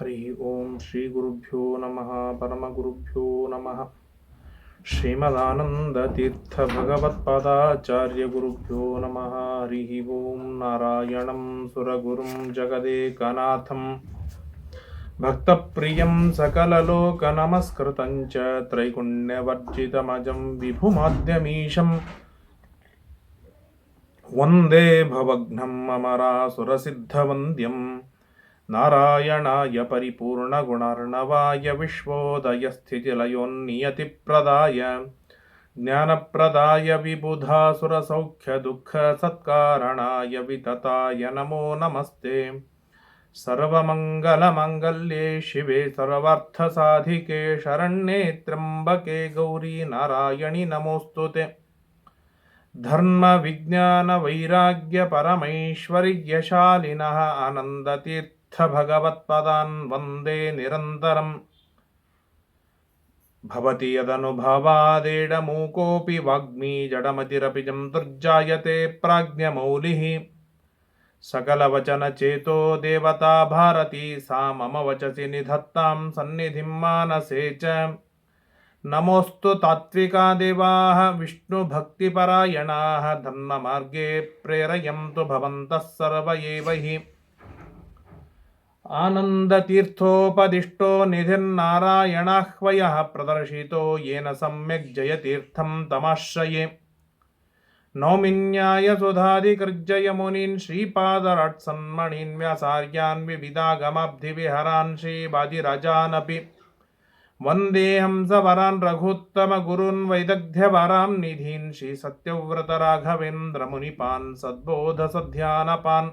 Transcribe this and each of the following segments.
హరి ఓం శ్రీ గురుభ్యో నమ పరమగురుభ్యో నమ श्रीमदानन्दतीर्थभगवत्पादाचार्यगुरुभ्यो नमः हरिः ॐ नारायणं सुरगुरुं जगदेकनाथं भक्तप्रियं सकललोकनमस्कृतं च त्रैगुण्यवर्जितमजं विभुमाद्यमीशं वन्दे भवघ्नं अमरासुरसिद्धवन्द्यम् नारायणाय परिपूर्णगुणार्णवाय विश्वोदयस्थितिलयोन्नियतिप्रदाय ज्ञानप्रदाय विबुधासुरसौख्यदुःखसत्कारणाय वितताय नमो नमस्ते सर्वमङ्गलमाङ्गल्ये शिवे सर्वार्थसाधिके शरण्ये त्र्यम्बके गौरी नारायणि नमोऽस्तु ते धर्मविज्ञानवैराग्यपरमैश्वर्यशालिनः आनन्दतीर्थभगवत्पदान् वंदे निरन्तरम् भवति यदनुभावादेडमूकोऽपि वाग्मी जडमतिरपि जन्तुर्जायते प्राज्ञमौलिः। सकलवचनचेतो देवता भारती सा मम वचसि निधत्तां सन्निधिं मानसे च। नमोऽस्तु तात्विका देवाः, विष्णुभक्तिपरायणाः, धर्ममार्गे प्रेरयन्तु भवन्तः सर्व एव हि आनन्दतीर्थोपदिष्टो निधिर्नारायणाह्वयः प्रदर्शितो येन सम्यक् जयतीर्थं तमाश्रये। नौमिन्याय नौमिन्यायसुधादिकृर्जयमुनीन् श्रीपादराट्सन्मणीन् व्यासार्यान् विविधागमाब्धिविहरान् श्रीवादिराजानपि वन्देऽहं सवरान् रघुत्तमगुरून् वैदग्ध्यवरां निधीन् श्रीसत्यव्रतराघवेन्द्रमुनिपान् सद्बोधसध्यानपान्।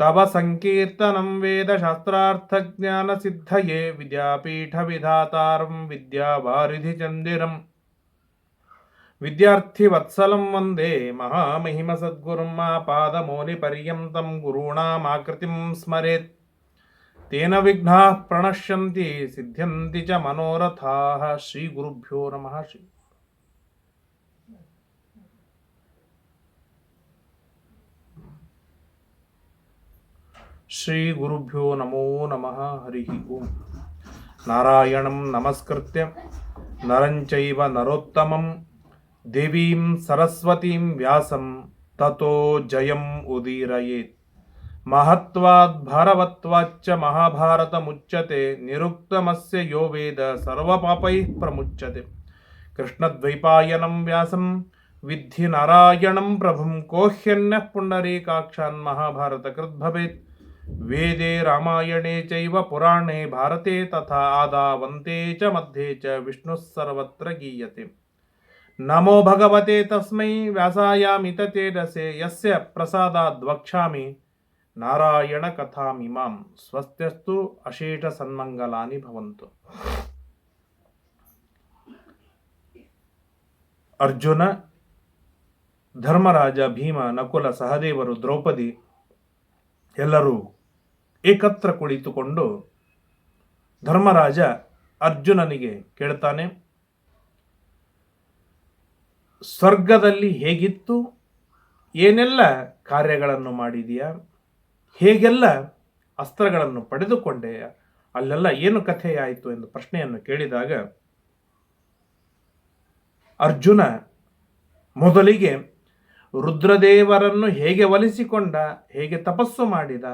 తవ సంకీర్తనం వేదశాస్త్రార్థజ్ఞానసిద్ధయే విద్యాపీఠవిధాతారం విద్యావారిధి చందిరం. విద్యార్థివత్సలం వందే మహామహిమ సద్గురుం మా పాదమౌలి పర్యంతం గురూణామాకృతిం స్మరేత్. తేన విఘ్నా ప్రణశ్యంతి సిద్ధ్యంతి చ మనోరథా. శ్రీ గురుభ్యో నమ. శ్రీ श्रीगुरुभ्यो नमो नमः। हरिः नारायणं नमस्कृत्य। नरं चैव नरोत्तमं। देवीं सरस्वतीं व्यासं। ततो जयम् उदीरयेत्। महत्वाद्भारवत्वाच्च महाभारतमुच्यते। निरुक्तमस्य यो वेद सर्वपापैः प्रमुच्यते। कृष्णद्वैपायनं व्यासं। विद्धि नारायणं प्रभुं कोह्यन्यः पुण्डरीकाक्षान् महाभारतकृद्भवेत्। ವೇದೇ ರಾಮಾಯಣೇ ಚೈವ ಪುರಾಣೇ ಭಾರತೆ ತಥಾ ಆದಾವಂತೆ ಚ ಮಧ್ಯೆ ಚ ವಿಷ್ಣು ಸರ್ವತ್ರ ಗೀಯತೆ. ನಮೋ ಭಗವತೆ ತಸ್ಮೈ ವ್ಯಾಸಾಯಾಮಿತ ತೇಜಸೆ ಯಸ್ಯ ಪ್ರಸಾದ ದ್ವಕ್ಷಾಮಿ ನಾರಾಯಣ ಕಥಾಮಿಮಾಂ ಸ್ವಸ್ತ್ಯಸ್ತು ಅಶೇಷ ಸನ್ಮಂಗಲಾನಿ ಭವಂತು. ಅರ್ಜುನ, ಧರ್ಮರಾಜ ಭೀಮ, ನಕುಲ, ಸಹದೇವರು, ದ್ರೌಪದಿ ಎಲ್ಲರೂ ಏಕತ್ರ ಕುಳಿತುಕೊಂಡು ಧರ್ಮರಾಜ ಅರ್ಜುನನಿಗೆ ಕೇಳ್ತಾನೆ, ಸ್ವರ್ಗದಲ್ಲಿ ಹೇಗಿತ್ತು? ಏನೆಲ್ಲ ಕಾರ್ಯಗಳನ್ನು ಮಾಡಿದೀಯಾ? ಹೇಗೆಲ್ಲ ಅಸ್ತ್ರಗಳನ್ನು ಪಡೆದುಕೊಂಡೆ? ಅಲ್ಲೆಲ್ಲ ಏನು ಕಥೆಯಾಯಿತು? ಎಂದು ಪ್ರಶ್ನೆಯನ್ನು ಕೇಳಿದಾಗ ಅರ್ಜುನ ಮೊದಲಿಗೆ ರುದ್ರದೇವರನ್ನು ಹೇಗೆ ಒಲಿಸಿಕೊಂಡ ಹೇಗೆ ತಪಸ್ಸು ಮಾಡಿದ?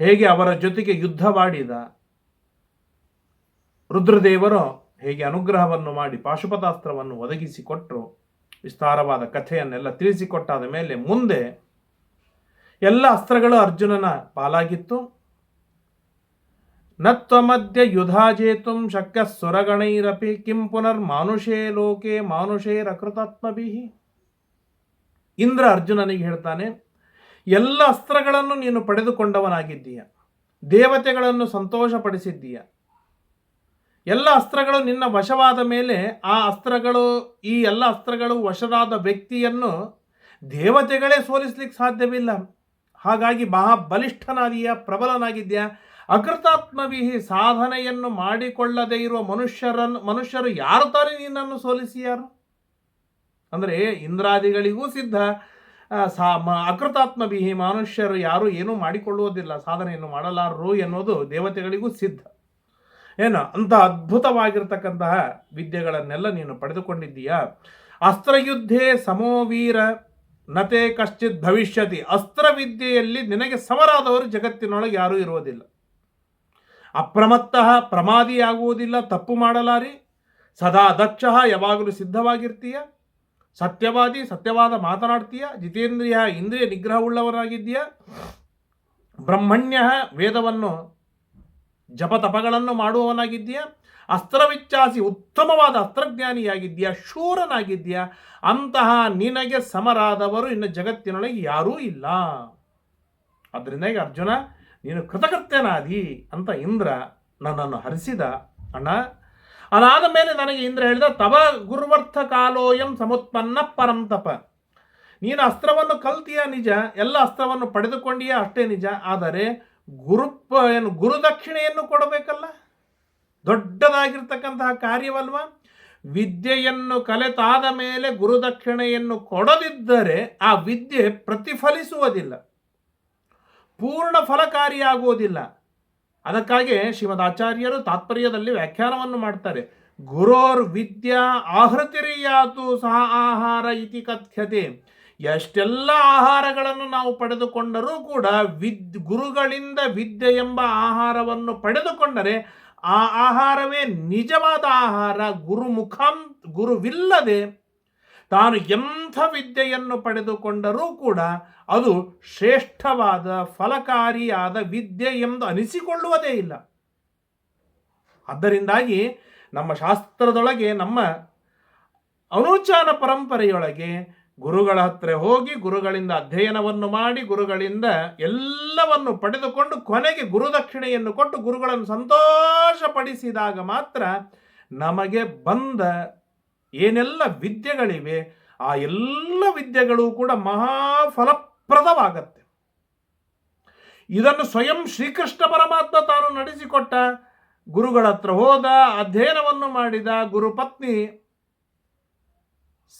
ಹೇಗೆ ಅವರ ಜೊತೆಗೆ ಯುದ್ಧವಾಡಿದ ರುದ್ರದೇವರು ಹೇಗೆ ಅನುಗ್ರಹವನ್ನು ಮಾಡಿ ಪಾಶುಪತಾಸ್ತ್ರವನ್ನು ಒದಗಿಸಿಕೊಟ್ಟರು, ವಿಸ್ತಾರವಾದ ಕಥೆಯನ್ನೆಲ್ಲ ತಿಳಿಸಿಕೊಟ್ಟಾದ ಮೇಲೆ ಮುಂದೆ ಎಲ್ಲ ಅಸ್ತ್ರಗಳು ಅರ್ಜುನನ ಪಾಲಾಗಿತ್ತು. ನತ್ವಮಧ್ಯ ಯುಧಾಜೇತು ಶಕ್ಯ ಸುರಗಣೈರಪಿ ಕಿಂ ಪುನರ್ ಮಾನುಷೇ ಲೋಕೆ ಮಾನುಷೇರಕೃತಾತ್ಮಭಿ ಇಂದ್ರ ಅರ್ಜುನನಿಗೆ ಹೇಳ್ತಾನೆ ಎಲ್ಲ ಅಸ್ತ್ರಗಳನ್ನು ನೀನು ಪಡೆದುಕೊಂಡವನಾಗಿದ್ದೀಯ. ದೇವತೆಗಳನ್ನು ಸಂತೋಷಪಡಿಸಿದ್ದೀಯ. ಎಲ್ಲ ಅಸ್ತ್ರಗಳು ನಿನ್ನ ವಶವಾದ ಮೇಲೆ ಆ ಅಸ್ತ್ರಗಳು, ಈ ಎಲ್ಲ ಅಸ್ತ್ರಗಳು ವಶರಾದ ವ್ಯಕ್ತಿಯನ್ನು ದೇವತೆಗಳೇ ಸೋಲಿಸ್ಲಿಕ್ಕೆ ಸಾಧ್ಯವಿಲ್ಲ. ಹಾಗಾಗಿ ಮಹಾ ಬಲಿಷ್ಠನಾದೀಯ ಪ್ರಬಲನಾಗಿದ್ಯಾ ಅಕೃತಾತ್ಮವಿಹಿ ಸಾಧನೆಯನ್ನು ಮಾಡಿಕೊಳ್ಳದೇ ಇರುವ ಮನುಷ್ಯರನ್ನು ಮನುಷ್ಯರು ಯಾರು ತಾನೇ ನಿನ್ನನ್ನು ಸೋಲಿಸಿಯಾರು? ಅಂದರೆ ಇಂದ್ರಾದಿಗಳಿಗೂ ಸಿದ್ಧ. ಸಾ, ಮ- ಅಕೃತಾತ್ಮ ಬಿಹಿ ಮನುಷ್ಯರು ಯಾರು ಏನೂ ಮಾಡಿಕೊಳ್ಳುವುದಿಲ್ಲ, ಸಾಧನೆಯನ್ನು ಮಾಡಲಾರರು ಎನ್ನುವುದು ದೇವತೆಗಳಿಗೂ ಸಿದ್ಧ. ಏನು ಅಂತ ಅದ್ಭುತವಾಗಿರ್ತಕ್ಕಂತಹ ವಿದ್ಯೆಗಳನ್ನೆಲ್ಲ ನೀನು ಪಡೆದುಕೊಂಡಿದ್ದೀಯಾ. ಅಸ್ತ್ರಯುದ್ಧೇ ಸಮೋವೀರ ನತೆ ಕಶ್ಚಿತ್ ಭವಿಷ್ಯತಿ. ಅಸ್ತ್ರವಿದ್ಯೆಯಲ್ಲಿ ನಿನಗೆ ಸಮರಾದವರು ಜಗತ್ತಿನೊಳಗೆ ಯಾರೂ ಇರುವುದಿಲ್ಲ. ಅಪ್ರಮತ್ತಃ ಪ್ರಮಾದಿಯಾಗುವುದಿಲ್ಲ, ತಪ್ಪು ಮಾಡಲಾರಿ. ಸದಾ ದಕ್ಷ ಯಾವಾಗಲೂ ಸಿದ್ಧವಾಗಿರ್ತೀಯ. ಸತ್ಯವಾದಿ, ಸತ್ಯವಾದ ಮಾತನಾಡ್ತೀಯ, ಜಿತೇಂದ್ರಿಯ, ಇಂದ್ರಿಯ ನಿಗ್ರಹವುಳ್ಳವರಾಗಿದ್ದೀಯ. ಬ್ರಹ್ಮಣ್ಯ ವೇದವನ್ನು, ಜಪತಪಗಳನ್ನು ಮಾಡುವವನಾಗಿದ್ದೀಯ. ಅಸ್ತ್ರವಿಚ್ಚಾಸಿ ಉತ್ತಮವಾದ ಅಸ್ತ್ರಜ್ಞಾನಿಯಾಗಿದ್ದೀಯ, ಶೂರನಾಗಿದ್ದೀಯ. ಅಂತಹ ನಿನಗೆ ಸಮರಾದವರು ಇನ್ನು ಜಗತ್ತಿನೊಳಗೆ ಯಾರೂ ಇಲ್ಲ. ಅದರಿಂದ ಅರ್ಜುನ, ನೀನು ಕೃತಕೃತ್ಯನಾದಿ ಅಂತ ಇಂದ್ರ ನನ್ನನ್ನು ಹರಿಸಿದ. ಅಣ್ಣ ಅದಾದ ಮೇಲೆ ನನಗೆ ಇಂದ್ರ ಹೇಳಿದ, ತವ ಗುರುವರ್ಥ ಕಾಲೋಯಂ ಸಮುತ್ಪನ್ನ ಪರಂ ತಪ. ನೀನು ಅಸ್ತ್ರವನ್ನು ಕಲ್ತೀಯ ನಿಜ, ಎಲ್ಲ ಅಸ್ತ್ರವನ್ನು ಪಡೆದುಕೊಂಡೀಯ ಅಷ್ಟೇ ನಿಜ, ಆದರೆ ಗುರುಪ, ಏನು, ಗುರುದಕ್ಷಿಣೆಯನ್ನು ಕೊಡಬೇಕಲ್ಲ? ದೊಡ್ಡದಾಗಿರ್ತಕ್ಕಂತಹ ಕಾರ್ಯವಲ್ವ? ವಿದ್ಯೆಯನ್ನು ಕಲೆತಾದ ಮೇಲೆ ಗುರುದಕ್ಷಿಣೆಯನ್ನು ಕೊಡದಿದ್ದರೆ ಆ ವಿದ್ಯೆ ಪ್ರತಿಫಲಿಸುವುದಿಲ್ಲ, ಪೂರ್ಣ ಫಲಕಾರಿಯಾಗುವುದಿಲ್ಲ. ಅದಕ್ಕಾಗಿ ಶ್ರೀಮದ್ ಆಚಾರ್ಯರು ತಾತ್ಪರ್ಯದಲ್ಲಿ ವ್ಯಾಖ್ಯಾನವನ್ನು ಮಾಡ್ತಾರೆ. ಗುರೋರ್ ವಿದ್ಯಾ ಆಹೃತಿರಿಯಾತು ಸಹ ಆಹಾರ ಇತಿ ಕಥ್ಯತೆ. ಎಷ್ಟೆಲ್ಲ ಆಹಾರಗಳನ್ನು ನಾವು ಪಡೆದುಕೊಂಡರೂ ಕೂಡ ವಿದ್, ಗುರುಗಳಿಂದ ವಿದ್ಯೆ ಎಂಬ ಆಹಾರವನ್ನು ಪಡೆದುಕೊಂಡರೆ ಆ ಆಹಾರವೇ ನಿಜವಾದ ಆಹಾರ. ಗುರುಮುಖಾಂ ಗುರುವಿಲ್ಲದೆ ತಾನು ಎಂಥ ವಿದ್ಯೆಯನ್ನು ಪಡೆದುಕೊಂಡರೂ ಕೂಡ ಅದು ಶ್ರೇಷ್ಠವಾದ, ಫಲಕಾರಿಯಾದ ವಿದ್ಯೆ ಎಂದು ಅನಿಸಿಕೊಳ್ಳುವುದೇ ಇಲ್ಲ. ಆದ್ದರಿಂದಾಗಿ ನಮ್ಮ ಶಾಸ್ತ್ರದೊಳಗೆ, ನಮ್ಮ ಅನುಚಾನ ಪರಂಪರೆಯೊಳಗೆ ಗುರುಗಳ ಹತ್ರ ಹೋಗಿ ಗುರುಗಳಿಂದ ಅಧ್ಯಯನವನ್ನು ಮಾಡಿ, ಗುರುಗಳಿಂದ ಎಲ್ಲವನ್ನು ಪಡೆದುಕೊಂಡು ಕೊನೆಗೆ ಗುರುದಕ್ಷಿಣೆಯನ್ನು ಕೊಟ್ಟು ಗುರುಗಳನ್ನು ಸಂತೋಷಪಡಿಸಿದಾಗ ಮಾತ್ರ ನಮಗೆ ಬಂದ ಏನೆಲ್ಲ ವಿದ್ಯೆಗಳಿವೆ, ಆ ಎಲ್ಲ ವಿದ್ಯೆಗಳು ಕೂಡ ಮಹಾ ಫಲಪ್ರದವಾಗತ್ತೆ ಇದನ್ನು ಸ್ವಯಂ ಶ್ರೀಕೃಷ್ಣ ಪರಮಾತ್ಮ ತಾನು ನಡೆಸಿಕೊಟ್ಟ. ಗುರುಗಳ ಹತ್ರ ಹೋದ, ಅಧ್ಯಯನವನ್ನು ಮಾಡಿದ ಗುರುಪತ್ನಿ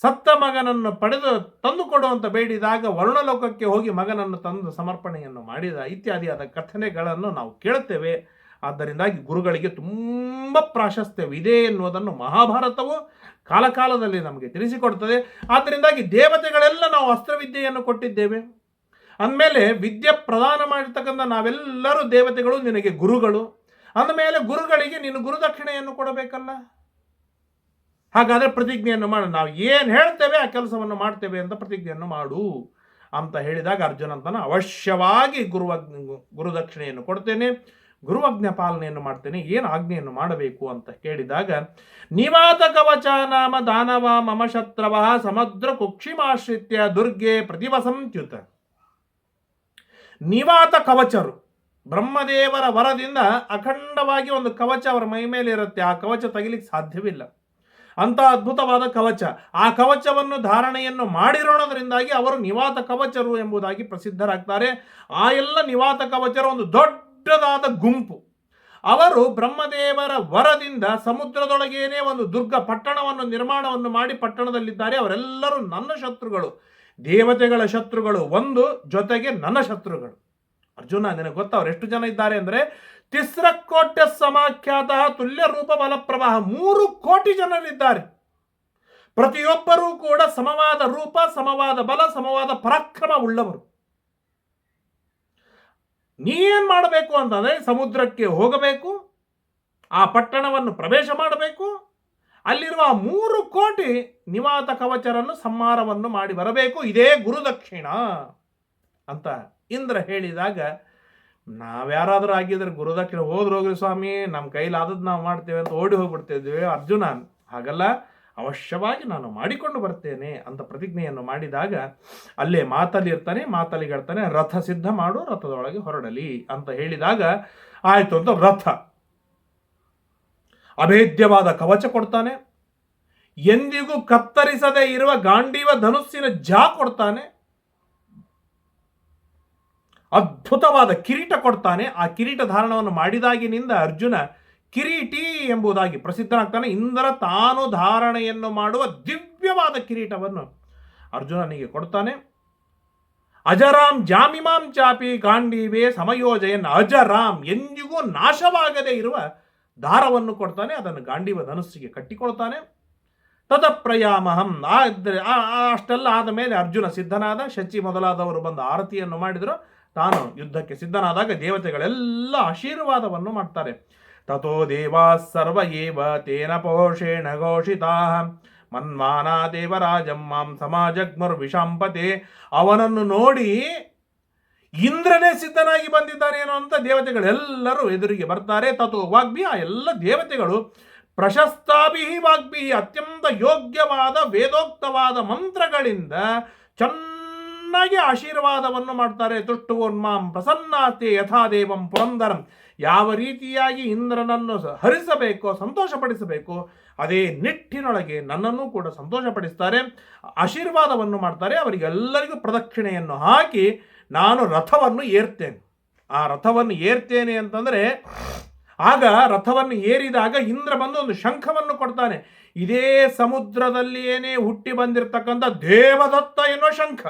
ಸತ್ತ ಮಗನನ್ನು ಪಡೆದು ತಂದುಕೊಡುವಂತ ಬೇಡಿದಾಗ ವರ್ಣಲೋಕಕ್ಕೆ ಹೋಗಿ ಮಗನನ್ನು ತಂದು ಸಮರ್ಪಣೆಯನ್ನು ಮಾಡಿದ ಇತ್ಯಾದಿಯಾದ ಕಥನೆಗಳನ್ನು ನಾವು ಕೇಳುತ್ತೇವೆ. ಆದ್ದರಿಂದಾಗಿ ಗುರುಗಳಿಗೆ ತುಂಬ ಪ್ರಾಶಸ್ತ್ಯವಿದೆ ಎನ್ನುವುದನ್ನು ಮಹಾಭಾರತವು ಕಾಲಕಾಲದಲ್ಲಿ ನಮಗೆ ತಿಳಿಸಿಕೊಡುತ್ತದೆ. ಆದ್ದರಿಂದಾಗಿ ದೇವತೆಗಳೆಲ್ಲ ನಾವು ಅಸ್ತ್ರವಿದ್ಯೆಯನ್ನು ಕೊಟ್ಟಿದ್ದೇವೆ. ಅಂದಮೇಲೆ ವಿದ್ಯೆ ಪ್ರದಾನ ಮಾಡಿರ್ತಕ್ಕಂಥ ನಾವೆಲ್ಲರೂ ದೇವತೆಗಳು, ನಿನಗೆ ಗುರುಗಳು. ಅಂದಮೇಲೆ ಗುರುಗಳಿಗೆ ನೀನು ಗುರುದಕ್ಷಿಣೆಯನ್ನು ಕೊಡಬೇಕಲ್ಲ? ಹಾಗಾದರೆ ಪ್ರತಿಜ್ಞೆಯನ್ನು ಮಾಡು. ನಾವು ಏನು ಹೇಳ್ತೇವೆ ಆ ಕೆಲಸವನ್ನು ಮಾಡ್ತೇವೆ ಅಂತ ಪ್ರತಿಜ್ಞೆಯನ್ನು ಮಾಡು ಅಂತ ಹೇಳಿದಾಗ ಅರ್ಜುನ ಅಂತಾನೆ, ಅವಶ್ಯವಾಗಿ ಗುರುವ ಗುರುದಕ್ಷಿಣೆಯನ್ನು ಕೊಡ್ತೇನೆ, ಗುರುವಜ್ಞ ಪಾಲನೆಯನ್ನು ಮಾಡ್ತೇನೆ, ಏನು ಆಜ್ಞೆಯನ್ನು ಮಾಡಬೇಕು? ಅಂತ ಕೇಳಿದಾಗ ನಿವಾತ ಕವಚ ನಾಮ ದಾನವ ಮಮ ಶತ್ರವ ಸಮುದ್ರ ಕುಕ್ಷಿಮಾಶ್ರಿತ್ಯ ದುರ್ಗೆ ಪ್ರತಿವಸಂತ್ಯುತ. ನಿವಾತ ಕವಚರು. ಬ್ರಹ್ಮದೇವರ ವರದಿಂದ ಅಖಂಡವಾಗಿ ಒಂದು ಕವಚ ಅವರ ಮೈ ಮೇಲೆ ಇರುತ್ತೆ. ಆ ಕವಚ ತೆಗಿಲಿಕ್ಕೆ ಸಾಧ್ಯವಿಲ್ಲ. ಅಂತ ಅದ್ಭುತವಾದ ಕವಚ. ಆ ಕವಚವನ್ನು ಧಾರಣೆಯನ್ನು ಮಾಡಿರೋಣದ್ರಿಂದಾಗಿ ಅವರು ನಿವಾತ ಕವಚರು ಎಂಬುದಾಗಿ ಪ್ರಸಿದ್ಧರಾಗ್ತಾರೆ. ಆ ಎಲ್ಲ ನಿವಾತ ಕವಚರು ಒಂದು ದೊಡ್ಡದಾದ ಗುಂಪು. ಅವರು ಬ್ರಹ್ಮದೇವರ ವರದಿಂದ ಸಮುದ್ರದೊಳಗೇನೆ ಒಂದು ದುರ್ಗ ಪಟ್ಟಣವನ್ನು ನಿರ್ಮಾಣವನ್ನು ಮಾಡಿ ಪಟ್ಟಣದಲ್ಲಿದ್ದಾರೆ. ಅವರೆಲ್ಲರೂ ನನ್ನ ಶತ್ರುಗಳು. ದೇವತೆಗಳ ಶತ್ರುಗಳು ಒಂದು, ಜೊತೆಗೆ ನನ್ನ ಶತ್ರುಗಳು. ಅರ್ಜುನ, ನಿನಗೆ ಗೊತ್ತಾ ಅವ್ರು ಎಷ್ಟು ಜನ ಇದ್ದಾರೆ ಅಂದರೆ ತಿಸ್ರ ಕೋಟ್ಯ ಸಮಾಖ್ಯಾತ ತುಲ್ಯ ರೂಪ ಬಲ ಪ್ರವಾಹ ಮೂರು ಕೋಟಿ ಜನರಿದ್ದಾರೆ. ಪ್ರತಿಯೊಬ್ಬರೂ ಕೂಡ ಸಮವಾದ ರೂಪ, ಸಮವಾದ ಬಲ, ಸಮವಾದ ಪರಾಕ್ರಮ ಉಳ್ಳವರು. ನೀನ್ ಮಾಡಬೇಕು ಅಂತಂದ್ರೆ ಸಮುದ್ರಕ್ಕೆ ಹೋಗಬೇಕು, ಆ ಪಟ್ಟಣವನ್ನು ಪ್ರವೇಶ ಮಾಡಬೇಕು ಅಲ್ಲಿರುವ ಮೂರು ಕೋಟಿ ನಿವಾತ ಕವಚರನ್ನು ಸಂಹಾರವನ್ನು ಮಾಡಿ ಬರಬೇಕು. ಇದೇ ಗುರುದಕ್ಷಿಣ ಅಂತ ಇಂದ್ರ ಹೇಳಿದಾಗ, ನಾವ್ಯಾರಾದರೂ ಆಗಿದ್ರೆ ಗುರುದಕ್ಷಿಣ ಹೋದ್ರು ಹೋಗ್ರಿ ಸ್ವಾಮಿ ನಮ್ಮ ಕೈಲಾದದ್ದು ನಾವು ಮಾಡ್ತೇವೆ ಅಂತ ಓಡಿ ಹೋಗ್ಬಿಡ್ತಿದ್ವಿ ಅರ್ಜುನ. ಹಾಗಲ್ಲ, ಅವಶ್ಯವಾಗಿ ನಾನು ಮಾಡಿಕೊಂಡು ಬರ್ತೇನೆ ಅಂತ ಪ್ರತಿಜ್ಞೆಯನ್ನು ಮಾಡಿದಾಗ, ಅಲ್ಲೇ ಮಾತಲ್ಲಿ ಇರ್ತಾನೆ ರಥ ಸಿದ್ಧ ಮಾಡು, ರಥದೊಳಗೆ ಹೊರಡಲಿ ಅಂತ ಹೇಳಿದಾಗ, ಆಯಿತು ಅಂತ ರಥ. ಅಭೇದ್ಯವಾದ ಕವಚ ಕೊಡ್ತಾನೆ. ಎಂದಿಗೂ ಕತ್ತರಿಸದೇ ಇರುವ ಗಾಂಡೀವ ಧನುಸ್ಸಿನ ಜಾ ಕೊಡ್ತಾನೆ. ಅದ್ಭುತವಾದ ಕಿರೀಟ ಕೊಡ್ತಾನೆ. ಆ ಕಿರೀಟ ಧಾರಣವನ್ನು ಮಾಡಿದಾಗಿನಿಂದ ಅರ್ಜುನ ಕಿರೀಟಿ ಎಂಬುದಾಗಿ ಪ್ರಸಿದ್ಧನಾಗ್ತಾನೆ. ಇಂದ್ರ ತಾನು ಧಾರಣೆಯನ್ನು ಮಾಡುವ ದಿವ್ಯವಾದ ಕಿರೀಟವನ್ನು ಅರ್ಜುನನಿಗೆ ಕೊಡ್ತಾನೆ. ಅಜರಾಮ್ ಜಾಮಿಮಾಂ ಚಾಪಿ ಗಾಂಡೀವೇ ಸಮಯೋಜಯನ್. ಅಜರಾಮ್ ಎಂದಿಗೂ ನಾಶವಾಗದೇ ಇರುವ ದಾರವನ್ನು ಕೊಡ್ತಾನೆ, ಅದನ್ನು ಗಾಂಡೀವ ಧನುಸ್ಸಿಗೆ ಕಟ್ಟಿಕೊಳ್ತಾನೆ. ತತಪ್ರಯಾಮಹಂ, ಆ ಇದ್ದರೆ ಆ ಆ ಅಷ್ಟೆಲ್ಲ ಆದ ಮೇಲೆ ಅರ್ಜುನ ಸಿದ್ಧನಾದ, ಶಚಿ ಮೊದಲಾದವರು ಬಂದು ಆರತಿಯನ್ನು ಮಾಡಿದರು. ತಾನು ಯುದ್ಧಕ್ಕೆ ಸಿದ್ಧನಾದಾಗ ದೇವತೆಗಳೆಲ್ಲ ಆಶೀರ್ವಾದವನ್ನು ಮಾಡ್ತಾರೆ. ತಥೋ ದೇವಾ ಸರ್ವ ಏವ ತೇನ ಪೋಷೇಣ ಘೋಷಿತಾ. ಮನ್ಮಾನ ದೇವರಾಜಂ ಮಾಂ ಸಮಾಜಗ್ಮರ್ ವಿಷಾಂಪತೆ ಅವನನ್ನು ನೋಡಿ ಇಂದ್ರನೇ ಸಿದ್ಧನಾಗಿ ಬಂದಿದ್ದಾನೇನೋ ಅಂತ ದೇವತೆಗಳೆಲ್ಲರೂ ಎದುರಿಗೆ ಬರ್ತಾರೆ. ತತೋ ವಾಗ್ಭಿ ಆ ಎಲ್ಲ ದೇವತೆಗಳು ಪ್ರಶಸ್ತಾಭಿ ವಾಗ್ಭಿ ಅತ್ಯಂತ ಯೋಗ್ಯವಾದ, ವೇದೋಕ್ತವಾದ ಮಂತ್ರಗಳಿಂದ ಚೆನ್ನಾಗಿ ಆಶೀರ್ವಾದವನ್ನು ಮಾಡ್ತಾರೆ. ತುಷ್ಟುವೋನ್ಮಾಂ ಪ್ರಸನ್ನಾತೆ ಯಥಾದೇವಂ ಪುರಂದರಂ. ಯಾವ ರೀತಿಯಾಗಿ ಇಂದ್ರನನ್ನು ಹರಿಸಬೇಕೋ, ಸಂತೋಷಪಡಿಸಬೇಕು, ಅದೇ ನಿಟ್ಟಿನೊಳಗೆ ನನ್ನನ್ನು ಕೂಡ ಸಂತೋಷಪಡಿಸ್ತಾರೆ, ಆಶೀರ್ವಾದವನ್ನು ಮಾಡ್ತಾರೆ. ಅವರಿಗೆಲ್ಲರಿಗೂ ಪ್ರದಕ್ಷಿಣೆಯನ್ನು ಹಾಕಿ ನಾನು ರಥವನ್ನು ಏರ್ತೇನೆ. ಆ ರಥವನ್ನು ಏರ್ತೇನೆ ಅಂತಂದರೆ, ಆಗ ರಥವನ್ನು ಏರಿದಾಗ ಇಂದ್ರ ಬಂದು ಒಂದು ಶಂಖವನ್ನು ಕೊಡ್ತಾನೆ. ಇದೇ ಸಮುದ್ರದಲ್ಲಿಯೇನೇ ಹುಟ್ಟಿ ಬಂದಿರತಕ್ಕಂಥ ದೇವದತ್ತ ಎನ್ನುವ ಶಂಖ.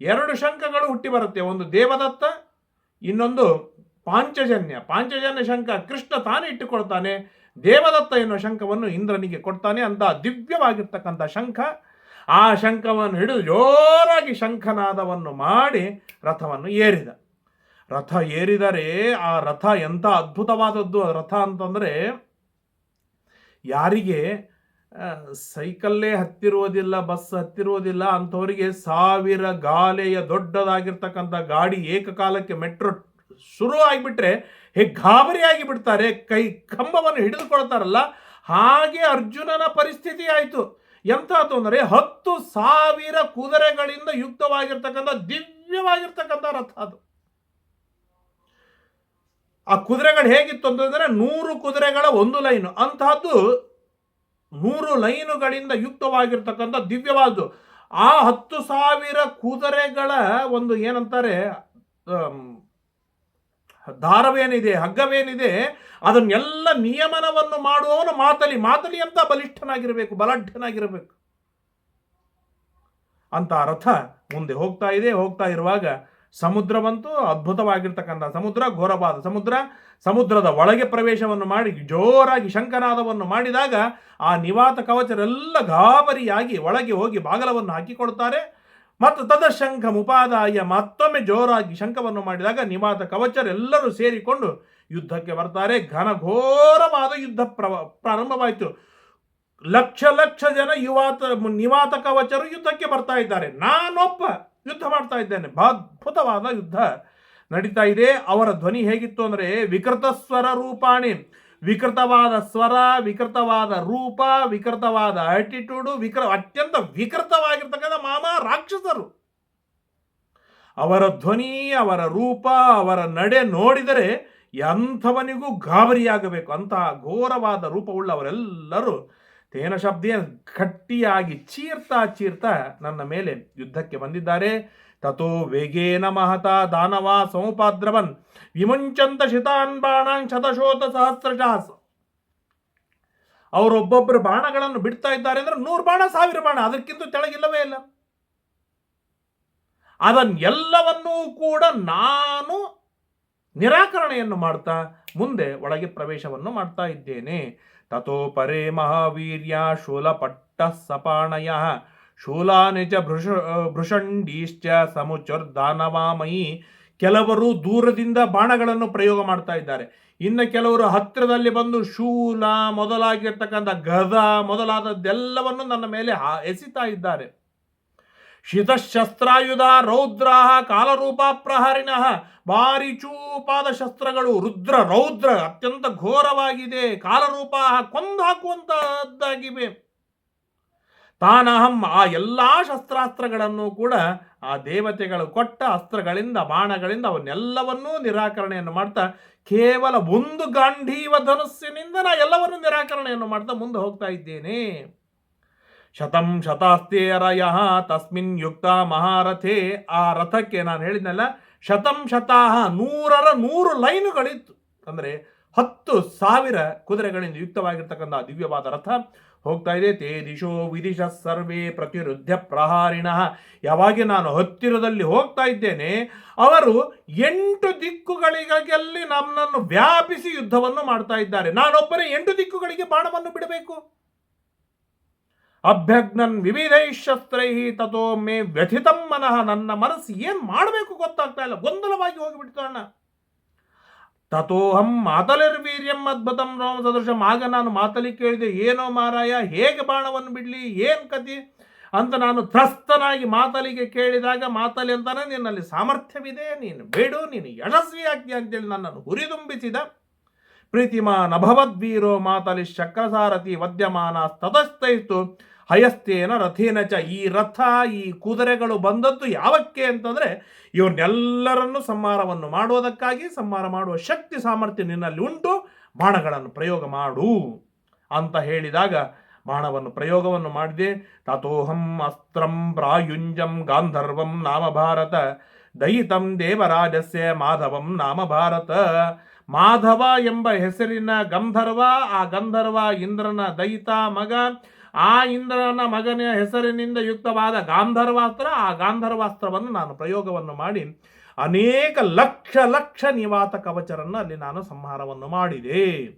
ಎರಡು ಶಂಖಗಳು ಹುಟ್ಟಿ ಬರುತ್ತೆ. ಒಂದು ದೇವದತ್ತ, ಇನ್ನೊಂದು ಪಾಂಚಜನ್ಯ. ಪಾಂಚಜನ್ಯ ಶಂಖ ಕೃಷ್ಣ ತಾನೇ ಇಟ್ಟುಕೊಳ್ತಾನೆ. ದೇವದತ್ತ ಎನ್ನುವ ಶಂಖವನ್ನು ಇಂದ್ರನಿಗೆ ಕೊಡ್ತಾನೆ. ಅಂತ ದಿವ್ಯವಾಗಿರ್ತಕ್ಕಂಥ ಶಂಖ. ಆ ಶಂಖವನ್ನು ಹಿಡಿದು ಜೋರಾಗಿ ಶಂಖನಾದವನ್ನು ಮಾಡಿ ರಥವನ್ನು ಏರಿದ. ರಥ ಏರಿದರೆ ಆ ರಥ ಎಂಥ ಅದ್ಭುತವಾದದ್ದು ರಥ ಅಂತಂದರೆ ಯಾರಿಗೆ ಸೈಕಲ್ಲೇ ಹತ್ತಿರುವುದಿಲ್ಲ, ಬಸ್ ಹತ್ತಿರುವುದಿಲ್ಲ ಅಂಥವರಿಗೆ ಸಾವಿರ ಗಾಲೆಯ ದೊಡ್ಡದಾಗಿರ್ತಕ್ಕಂಥ ಗಾಡಿ ಏಕಕಾಲಕ್ಕೆ ಮೆಟ್ರೋ ಶುರು ಆಗಿಬಿಟ್ರೆ ಹೇಗೆ ಗಾಬರಿಯಾಗಿ ಬಿಡ್ತಾರೆ ಕೈ ಕಂಬವನ್ನು ಹಿಡಿದುಕೊಳ್ತಾರಲ್ಲ, ಹಾಗೆ ಅರ್ಜುನನ ಪರಿಸ್ಥಿತಿ ಆಯಿತು. ಎಂಥದ್ದು ಅಂದರೆ ಹತ್ತು ಸಾವಿರ ಕುದುರೆಗಳಿಂದ ಯುಕ್ತವಾಗಿರ್ತಕ್ಕಂಥ, ದಿವ್ಯವಾಗಿರ್ತಕ್ಕಂಥ ರಥ ಅದು. ಆ ಕುದುರೆಗಳು ಹೇಗಿತ್ತು ಅಂತಂದರೆ ನೂರು ಕುದುರೆಗಳ ಒಂದು ಲೈನು. ಅಂತಹದ್ದು ನೂರು ಲೈನುಗಳಿಂದ ಯುಕ್ತವಾಗಿರ್ತಕ್ಕಂಥ ದಿವ್ಯವಾದ್ದು. ಆ ಹತ್ತು ಸಾವಿರ ಕುದುರೆಗಳ ಒಂದು ಏನಂತಾರೆ ದಾರವೇನಿದೆ ಹಗ್ಗವೇನಿದೆ, ಅದನ್ನೆಲ್ಲ ನಿಯಮನವನ್ನು ಮಾಡುವವನು ಮಾತಲಿ ಮಾತಲಿ ಅಂತ ಬಲಿಷ್ಠನಾಗಿರಬೇಕು ಬಲಾಢ್ಯನಾಗಿರಬೇಕು ಅಂತ ರಥ ಮುಂದೆ ಹೋಗ್ತಾ ಇದೆ, ಹೋಗ್ತಾ ಇರುವಾಗ ಸಮುದ್ರವಂತೂ ಅದ್ಭುತವಾಗಿರ್ತಕ್ಕಂಥ ಸಮುದ್ರ, ಘೋರವಾದ ಸಮುದ್ರ, ಸಮುದ್ರದ ಒಳಗೆ ಪ್ರವೇಶವನ್ನು ಮಾಡಿ, ಜೋರಾಗಿ ಶಂಕನಾದವನ್ನು ಮಾಡಿದಾಗ ಆ ನಿವಾತ ಕವಚರೆಲ್ಲ ಗಾಬರಿಯಾಗಿ ಒಳಗೆ ಹೋಗಿ ಬಾಗಲವನ್ನು ಹಾಕಿಕೊಳ್ತಾರೆ ಮತ್ತು ತದಶಂಖ ಮುಪಾದಾಯ ಮತ್ತೊಮ್ಮೆ ಜೋರಾಗಿ ಶಂಖವನ್ನು ಮಾಡಿದಾಗ ನಿಮಾತ ಕವಚರೆಲ್ಲರೂ ಸೇರಿಕೊಂಡು ಯುದ್ಧಕ್ಕೆ ಬರ್ತಾರೆ. ಘನಘೋರವಾದ ಯುದ್ಧ ಪ್ರವ, ಪ್ರಾರಂಭವಾಯಿತು. ಲಕ್ಷ ಲಕ್ಷ ಜನ ಯುವಾತ ನಿವಾತ ಕವಚರು ಯುದ್ಧಕ್ಕೆ ಬರ್ತಾ ಇದ್ದಾರೆ. ನಾನೊಬ್ಬ ಯುದ್ಧ ಮಾಡ್ತಾ ಇದ್ದೇನೆ. ಅದ್ಭುತವಾದ ಯುದ್ಧ ನಡೀತಾ ಇದೆ. ಅವರ ಧ್ವನಿ ಹೇಗಿತ್ತು ಅಂದರೆ ವಿಕೃತಸ್ವರ ರೂಪಾಣಿ. ವಿಕೃತವಾದ ಸ್ವರ, ವಿಕೃತವಾದ ರೂಪ, ವಿಕೃತವಾದ ಆಟಿಟ್ಯೂಡು ವಿಕೃ, ಅತ್ಯಂತ ವಿಕೃತವಾಗಿರ್ತಕ್ಕಂಥ ಮಾಮ ರಾಕ್ಷಸರು. ಅವರ ಧ್ವನಿ, ಅವರ ರೂಪ, ಅವರ ನಡೆ ನೋಡಿದರೆ ಎಂಥವನಿಗೂ ಗಾಬರಿಯಾಗಬೇಕು. ಅಂತಹ ಘೋರವಾದ ರೂಪವುಳ್ಳವರೆಲ್ಲರೂ ತೇನ ಶಬ್ದೇ ಗಟ್ಟಿಯಾಗಿ ಚೀರ್ತಾ ಚೀರ್ತಾ ನನ್ನ ಮೇಲೆ ಯುದ್ಧಕ್ಕೆ ಬಂದಿದ್ದಾರೆ. ತಥೋ ವೇಗೇನ ಮಹತಾ ದಾನವಾ ಸಮುಪಾದ್ರವನ್ ವಿಮುಂಚಂತ ಶಿತಾನ್ ಬಾಣಾನ್ ಶತಶೋತ ಸಹಸ್ರಶಾಸ್ ಅವರೊಬ್ಬೊಬ್ಬರು ಬಾಣಗಳನ್ನು ಬಿಡ್ತಾ ಇದ್ದಾರೆ ಅಂದ್ರೆ ನೂರು ಬಾಣ, ಸಾವಿರ ಬಾಣ, ಅದಕ್ಕಿಂತ ತೆಳಗಿಲ್ಲವೇ ಇಲ್ಲ. ಅದನ್ನೆಲ್ಲವನ್ನೂ ಕೂಡ ನಾನು ನಿರಾಕರಣೆಯನ್ನು ಮಾಡ್ತಾ ಮುಂದೆ ಒಳಗೆ ಪ್ರವೇಶವನ್ನು ಮಾಡ್ತಾ ಇದ್ದೇನೆ. ತಥೋ ಪರೇ ಮಹಾವೀರ್ಯ ಶೂಲಪಟ್ಟ ಸಪಾಣಯ ಶೂಲಾನಿ ಚ ಭೃಷ ಭೃಷಂಡೀಶ್ಚ ಸಮುಚರ್ದಾನವಾಮಯಿ ಕೆಲವರು ದೂರದಿಂದ ಬಾಣಗಳನ್ನು ಪ್ರಯೋಗ ಮಾಡ್ತಾ ಇದ್ದಾರೆ. ಇನ್ನು ಕೆಲವರು ಹತ್ತಿರದಲ್ಲಿ ಬಂದು ಶೂಲ ಮೊದಲಾಗಿರ್ತಕ್ಕಂಥ ಗದ ಮೊದಲಾದದ್ದೆಲ್ಲವನ್ನು ನನ್ನ ಮೇಲೆ ಎಸಿತಾ ಇದ್ದಾರೆ. ಶಿತಶಸ್ತ್ರಾಯುಧ ರೌದ್ರ ಕಾಲರೂಪ ಪ್ರಹರಿಣ ಭಾರಿ ಚೂಪಾದ ಶಸ್ತ್ರಗಳು ರುದ್ರ ರೌದ್ರ ಅತ್ಯಂತ ಘೋರವಾಗಿದೆ. ಕಾಲರೂಪ ಕೊಂದು ಹಾಕುವಂತಹದ್ದಾಗಿವೆ. ತಾನಹಂ ಆ ಎಲ್ಲ ಶಸ್ತ್ರಾಸ್ತ್ರಗಳನ್ನು ಕೂಡ ಆ ದೇವತೆಗಳು ಕೊಟ್ಟ ಅಸ್ತ್ರಗಳಿಂದ, ಬಾಣಗಳಿಂದ ಅವನ್ನೆಲ್ಲವನ್ನೂ ನಿರಾಕರಣೆಯನ್ನು ಮಾಡ್ತಾ, ಕೇವಲ ಒಂದು ಗಾಂಧೀವ ಧನುಸ್ಸಿನಿಂದ ನಾ ಎಲ್ಲವನ್ನೂ ನಿರಾಕರಣೆಯನ್ನು ಮಾಡ್ತಾ ಮುಂದೆ ಹೋಗ್ತಾ ಇದ್ದೇನೆ. ಶತಂ ಶತಾಸ್ತೇರಯ ತಸ್ಮಿನ್ ಯುಕ್ತ ಮಹಾರಥೆ ಆ ರಥಕ್ಕೆ ನಾನು ಹೇಳಿದ್ನಲ್ಲ, ಶತಂ ಶತಾಹ ನೂರರ ನೂರು ಲೈನುಗಳಿತ್ತು. ಅಂದರೆ ಹತ್ತು ಸಾವಿರ ಕುದುರೆಗಳಿಂದ ಯುಕ್ತವಾಗಿರ್ತಕ್ಕಂಥ ದಿವ್ಯವಾದ ರಥ ಹೋಗ್ತಾ ಇದೆ ತೇ ದಿಶೋ ವಿದಿಶ ಸರ್ವೇ ಪ್ರತಿರುದ್ಧ ಪ್ರಹಾರಿಣ. ಯಾವಾಗ ನಾನು ಹತ್ತಿರದಲ್ಲಿ ಹೋಗ್ತಾ ಇದ್ದೇನೆ, ಅವರು ಎಂಟು ದಿಕ್ಕುಗಳಿಗಾಗಿ ನಮ್ಮನ್ನು ವ್ಯಾಪಿಸಿ ಯುದ್ಧವನ್ನು ಮಾಡ್ತಾ ಇದ್ದಾರೆ. ನಾನೊಬ್ಬರೇ ಎಂಟು ದಿಕ್ಕುಗಳಿಗೆ ಬಾಣವನ್ನು ಬಿಡಬೇಕು. ಅಭ್ಯಗ್ನನ್ ವಿವಿಧೈ ಶಸ್ತ್ರೈ ತಥೋ ಮೇ ವ್ಯಥಿತಂ ಮನಃ. ನನ್ನ ಮನಸ್ಸು ಏನು ಮಾಡಬೇಕು ಗೊತ್ತಾಗ್ತಾ ಇಲ್ಲ. ಗೊಂದಲವಾಗಿ ಹೋಗಿಬಿಡ್ತು ಅಣ್ಣ. ತಥೋಹಂ ಮಾತಲಿರ್ವೀರ್ಯಂ ಅದ್ಭುತಂ ರೋಮ ಸದೃಶಂ. ಆಗ ನಾನು ಮಾತಲಿ ಕೇಳಿದೆ, ಏನೋ ಮಾರಾಯ, ಹೇಗೆ ಬಾಣವನ್ನು ಬಿಡಲಿ, ಏನು ಕತಿ ಅಂತ ನಾನು ತ್ರಸ್ತನಾಗಿ ಮಾತಲಿಗೆ ಕೇಳಿದಾಗ ಮಾತಲಿ ಅಂತಾನೆ, ನಿನ್ನಲ್ಲಿ ಸಾಮರ್ಥ್ಯವಿದೆ, ನೀನು ಬೇಡು, ನೀನು ಯಶಸ್ವಿ ಆಗ್ತೀಯ ಅಂತೇಳಿ ನನ್ನನ್ನು ಹುರಿದುಂಬಿಸಿದ ಪ್ರೀತಿಮಾನ್ ಅಭವದ್ವೀರೋ ಮಾತಲಿ ಶಕ್ರಸಾರಥಿ ವದ್ಯಮಾನ ತತಸ್ಥೈತು ಹಯಸ್ತೇನ ರಥೇನ ಚ, ಈ ರಥ, ಈ ಕುದುರೆಗಳು ಬಂದದ್ದು ಯಾವಕ್ಕೆ ಅಂತಂದರೆ ಇವ್ರನ್ನೆಲ್ಲರನ್ನು ಸಂಹಾರವನ್ನು ಮಾಡುವುದಕ್ಕಾಗಿ, ಸಂಹಾರ ಮಾಡುವ ಶಕ್ತಿ ಸಾಮರ್ಥ್ಯ ನಿನ್ನಲ್ಲಿ ಉಂಟು, ಬಾಣಗಳನ್ನು ಪ್ರಯೋಗ ಮಾಡು ಅಂತ ಹೇಳಿದಾಗ, ಬಾಣವನ್ನು ಪ್ರಯೋಗವನ್ನು ಮಾಡಿದೆ. ತಥೋಹಂ ಅಸ್ತ್ರಂ ಪ್ರಾಯುಂಜಂ ಗಾಂಧರ್ವಂ ನಾಮ ಭಾರತ, ದಯಿತಂ ದೇವರಾಜಸ್ಯ ಮಾಧವಂ ನಾಮ ಭಾರತ. ಮಾಧವ ಎಂಬ ಹೆಸರಿನ ಗಂಧರ್ವ, ಆ ಗಂಧರ್ವ ಇಂದ್ರನ ದಯಿತ ಮಗ ಆ ಇಂದ್ರನ ಮಗನ ಹೆಸರಿನಿಂದ ಯುಕ್ತವಾದ ಗಾಂಧರ್ವಾಸ್ತ್ರ, ಆ ಗಾಂಧರ್ವಾಸ್ತ್ರವನ್ನು ನಾನು ಪ್ರಯೋಗವನ್ನು ಮಾಡಿ ಅನೇಕ ಲಕ್ಷ ಲಕ್ಷ ನಿವಾತ ಕವಚರನ್ನು ಅಲ್ಲಿ ನಾನು ಸಂಹಾರವನ್ನು ಮಾಡಿದೆ.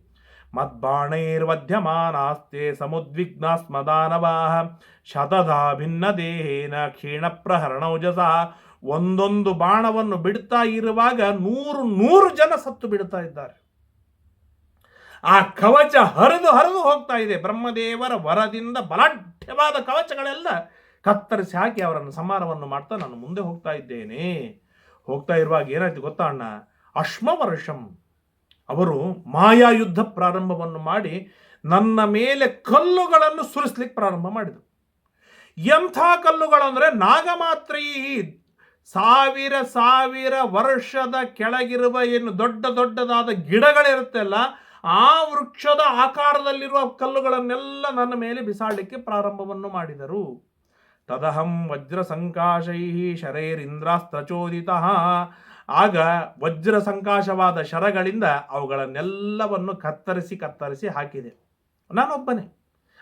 ಮದ್ಬಾಣೈರ್ವಧ್ಯಮಾನಾಸ್ತೆ ಸಮುದ್ವಿಗ್ನ ಸ್ಮದಾನವಾಹ ಶತಧಾ ಭಿನ್ನ ದೇಹೇನ ಕ್ಷೀಣ ಪ್ರಹರಣೌಜಸ ಒಂದೊಂದು ಬಾಣವನ್ನು ಬಿಡ್ತಾ ಇರುವಾಗ ನೂರು ನೂರು ಜನ ಸತ್ತು ಬಿಡ್ತಾ ಇದ್ದಾರೆ. ಆ ಕವಚ ಹರಿದು ಹರಿದು ಹೋಗ್ತಾ ಇದೆ. ಬ್ರಹ್ಮದೇವರ ವರದಿಂದ ಬಲಾಢ್ಯವಾದ ಕವಚಗಳೆಲ್ಲ ಕತ್ತರಿಸಿ ಹಾಕಿ ಅವರನ್ನು ಸಮಾರವನ್ನು ಮಾಡ್ತಾ ನಾನು ಮುಂದೆ ಹೋಗ್ತಾ ಇದ್ದೇನೆ. ಹೋಗ್ತಾ ಇರುವಾಗ ಏನಾಯ್ತು ಗೊತ್ತಾ ಅಣ್ಣ? ಅಶ್ಮವರ್ಷಂ ಅವರು ಮಾಯಾ ಯುದ್ಧ ಪ್ರಾರಂಭವನ್ನು ಮಾಡಿ ನನ್ನ ಮೇಲೆ ಕಲ್ಲುಗಳನ್ನು ಸುರಿಸ್ಲಿಕ್ಕೆ ಪ್ರಾರಂಭ ಮಾಡಿದರು. ಎಂಥ ಕಲ್ಲುಗಳಂದರೆ ನಾಗಮಾತ್ರಿ ಸಾವಿರ ಸಾವಿರ ವರ್ಷದ ಕೆಳಗಿರುವ ಏನು ದೊಡ್ಡ ದೊಡ್ಡದಾದ ಗಿಡಗಳಿರುತ್ತಲ್ಲ ಆ ವೃಕ್ಷದ ಆಕಾರದಲ್ಲಿರುವ ಕಲ್ಲುಗಳನ್ನೆಲ್ಲ ನನ್ನ ಮೇಲೆ ಬಿಸಾಡಲಿಕ್ಕೆ ಪ್ರಾರಂಭವನ್ನು ಮಾಡಿದರು. ತದಹಂ ವಜ್ರ ಸಂಕಾಶೈ ಶರೈರಿಂದ್ರಾಸ್ತ್ರಚೋದಿತ. ಆಗ ವಜ್ರ ಸಂಕಾಶವಾದ ಶರಗಳಿಂದ ಅವುಗಳನ್ನೆಲ್ಲವನ್ನು ಕತ್ತರಿಸಿ ಕತ್ತರಿಸಿ ಹಾಕಿದೆ. ನಾನೊಬ್ಬನೇ.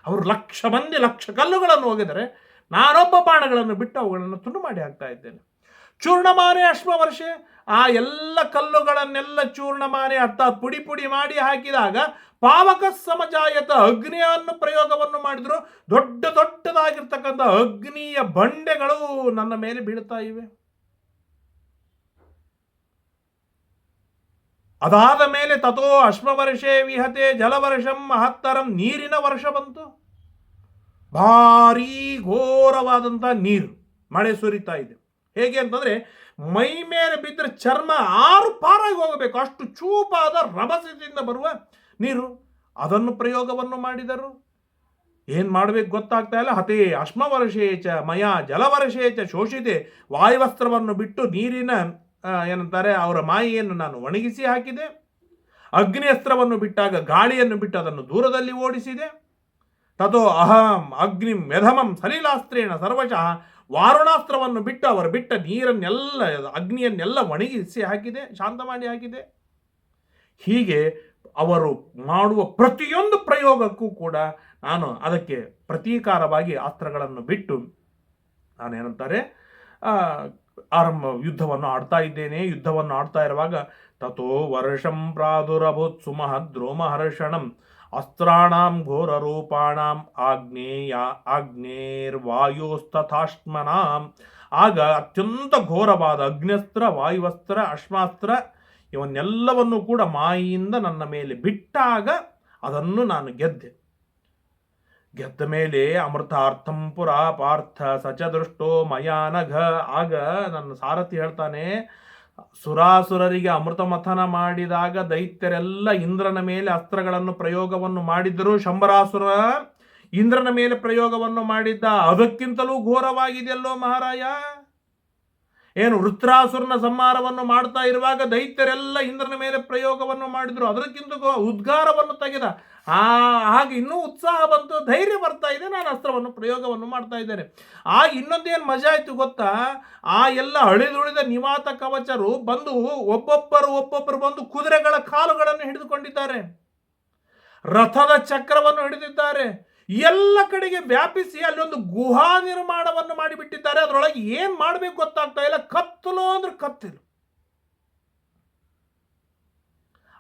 ಅವರು ಲಕ್ಷ ಮಂದಿ ಲಕ್ಷ ಕಲ್ಲುಗಳನ್ನು ಹೋಗಿದರೆ ನಾನೊಬ್ಬ ಬಾಣಗಳನ್ನು ಬಿಟ್ಟು ಅವುಗಳನ್ನು ತುಂಡು ಮಾಡಿ ಹಾಕ್ತಾ ಇದ್ದೇನೆ. ಚೂರ್ಣಮಾನೆ ಅಶ್ವವರ್ಷೆ ಆ ಎಲ್ಲ ಕಲ್ಲುಗಳನ್ನೆಲ್ಲ ಚೂರ್ಣಮಾನೆ ಅರ್ಥ ಪುಡಿ ಪುಡಿ ಮಾಡಿ ಹಾಕಿದಾಗ ಪಾವಕ ಸಮಜಾಯತ ಅಗ್ನಿಯನ್ನು ಪ್ರಯೋಗವನ್ನು ಮಾಡಿದ್ರು. ದೊಡ್ಡ ದೊಡ್ಡದಾಗಿರ್ತಕ್ಕಂಥ ಅಗ್ನಿಯ ಬಂಡೆಗಳು ನನ್ನ ಮೇಲೆ ಬೀಳ್ತಾ ಇವೆ. ಅದಾದ ಮೇಲೆ ತಥೋ ಅಶ್ವವರ್ಷೆ ವಿಹತೆ ಜಲವರ್ಷಂ ಮಹತ್ತರಂ ನೀರಿನ ವರ್ಷ ಬಂತು. ಭಾರೀ ಘೋರವಾದಂಥ ನೀರು ಮಳೆ ಸುರಿತಾ ಇದೆ. ಹೇಗೆ ಅಂತಂದರೆ ಮೈ ಮೇಲೆ ಬಿದ್ದರೆ ಚರ್ಮ ಆರು ಪಾರಾಗಿ ಹೋಗಬೇಕು. ಅಷ್ಟು ಚೂಪಾದ ರಭಸದಿಂದ ಬರುವ ನೀರು. ಅದನ್ನು ಪ್ರಯೋಗವನ್ನು ಮಾಡಿದರು. ಏನು ಮಾಡಬೇಕು ಗೊತ್ತಾಗ್ತಾ ಇಲ್ಲ. ಹತೇ ಅಶ್ಮವರ್ಷೇಚ ಮಯ ಜಲವರ್ಷೇಚ ಶೋಷಿತೆ. ವಾಯುವಸ್ತ್ರವನ್ನು ಬಿಟ್ಟು ನೀರಿನ ಏನಂತಾರೆ, ಅವರ ಮಾಯೆಯನ್ನು ನಾನು ಒಣಗಿಸಿ ಹಾಕಿದೆ. ಅಗ್ನಿ ಅಸ್ತ್ರವನ್ನು ಬಿಟ್ಟಾಗ ಗಾಳಿಯನ್ನು ಬಿಟ್ಟು ಅದನ್ನು ದೂರದಲ್ಲಿ ಓಡಿಸಿದೆ. ತಥೋ ಅಹಂ ಅಗ್ನಿಂ ಮೆಧಮಂ ಸಲೀಲಾಸ್ತ್ರೇಣ ಸರ್ವಶಃ ವಾರುಣಾಸ್ತ್ರವನ್ನು ಬಿಟ್ಟು ಅವರು ಬಿಟ್ಟ ನೀರನ್ನೆಲ್ಲ, ಅಗ್ನಿಯನ್ನೆಲ್ಲ ಒಣಗಿಸಿ ಹಾಕಿದೆ, ಶಾಂತ ಮಾಡಿ ಹಾಕಿದೆ. ಹೀಗೆ ಅವರು ಮಾಡುವ ಪ್ರತಿಯೊಂದು ಪ್ರಯೋಗಕ್ಕೂ ಕೂಡ ನಾನು ಅದಕ್ಕೆ ಪ್ರತೀಕಾರವಾಗಿ ಅಸ್ತ್ರಗಳನ್ನು ಬಿಟ್ಟು ನಾನೇನಂತಾರೆ ಆರಂಭ ಯುದ್ಧವನ್ನು ಆಡ್ತಾ ಇದ್ದೇನೆ. ಯುದ್ಧವನ್ನು ಆಡ್ತಾ ಇರುವಾಗ ತಥೋ ವರ್ಷಂ ಪ್ರಾದುರಭೂತ್ ಸುಮಹದ್ರೋಮ ಹರ್ಷಣಂ ಅಸ್ತ್ರಾಣಾಂ ಘೋರರೂಪಾಣಾಂ ಆಗ್ನೇಯ ಆಗ್ನೇರ್ವಾಯೋಸ್ತಥಾಶ್ಮನಾಂ ಆಗ ಅತ್ಯಂತ ಘೋರವಾದ ಅಗ್ನ್ಯಸ್ತ್ರ ವಾಯುವಸ್ತ್ರ ಅಶ್ಮಾಸ್ತ್ರ ಇವನ್ನೆಲ್ಲವನ್ನು ಕೂಡ ಮಾಯಿಯಿಂದ ನನ್ನ ಮೇಲೆ ಬಿಟ್ಟಾಗ ಅದನ್ನು ನಾನು ಗೆದ್ದೆ. ಗೆದ್ದ ಮೇಲೆ ಅಮೃತಾರ್ಥಂ ಪುರ ಪಾರ್ಥ ಸಚದೃಷ್ಟೋ ಮಯಾನಘ ಆಗ ನನ್ನ ಸಾರಥಿ ಹೇಳ್ತಾನೆ ಸುರಾಸುರರಿಗೆ ಅಮೃತ ಮಥನ ಮಾಡಿದಾಗ ದೈತ್ಯರೆಲ್ಲ ಇಂದ್ರನ ಮೇಲೆ ಅಸ್ತ್ರಗಳನ್ನು ಪ್ರಯೋಗವನ್ನು ಮಾಡಿದ್ದರು. ಶಂಬರಾಸುರ ಇಂದ್ರನ ಮೇಲೆ ಪ್ರಯೋಗವನ್ನು ಮಾಡಿದ್ದ. ಅದಕ್ಕಿಂತಲೂ ಘೋರವಾಗಿದೆಯಲ್ಲೋ ಮಹಾರಾಯ? ಏನು, ವೃತ್ರಾಸುರನ ಸಂಹಾರವನ್ನು ಮಾಡ್ತಾ ಇರುವಾಗ ದೈತ್ಯರೆಲ್ಲ ಇಂದ್ರನ ಮೇಲೆ ಪ್ರಯೋಗವನ್ನು ಮಾಡಿದ್ರು. ಅದಕ್ಕಿಂತ ಉದ್ಗಾರವನ್ನು ತೆಗೆದ. ಆ, ಹಾಗೆ ಇನ್ನೂ ಉತ್ಸಾಹ ಬಂತು, ಧೈರ್ಯ ಬರ್ತಾ ಇದೆ, ನಾನು ಅಸ್ತ್ರವನ್ನು, ಪ್ರಯೋಗವನ್ನು ಮಾಡ್ತಾ ಇದ್ದೇನೆ. ಆಗ ಇನ್ನೊಂದೇನು ಮಜಾ ಆಯಿತು ಗೊತ್ತಾ? ಆ ಎಲ್ಲ ಅಳಿದುಳಿದ ನಿವಾತ ಕವಚರು ಬಂದು, ಒಬ್ಬೊಬ್ಬರು ಒಬ್ಬೊಬ್ಬರು ಬಂದು ಕುದುರೆಗಳ ಕಾಲುಗಳನ್ನು ಹಿಡಿದುಕೊಂಡಿದ್ದಾರೆ. ರಥದ ಚಕ್ರವನ್ನು ಹಿಡಿದಿದ್ದಾರೆ. ಎಲ್ಲ ಕಡೆಗೆ ವ್ಯಾಪಿಸಿ ಅಲ್ಲಿ ಒಂದು ಗುಹಾ ನಿರ್ಮಾಣವನ್ನು ಮಾಡಿಬಿಟ್ಟಿದ್ದಾರೆ. ಅದರೊಳಗೆ ಏನು ಮಾಡಬೇಕು ಗೊತ್ತಾಗ್ತಾ ಇಲ್ಲ. ಕತ್ತಲು ಅಂದ್ರೆ ಕತ್ತಲು.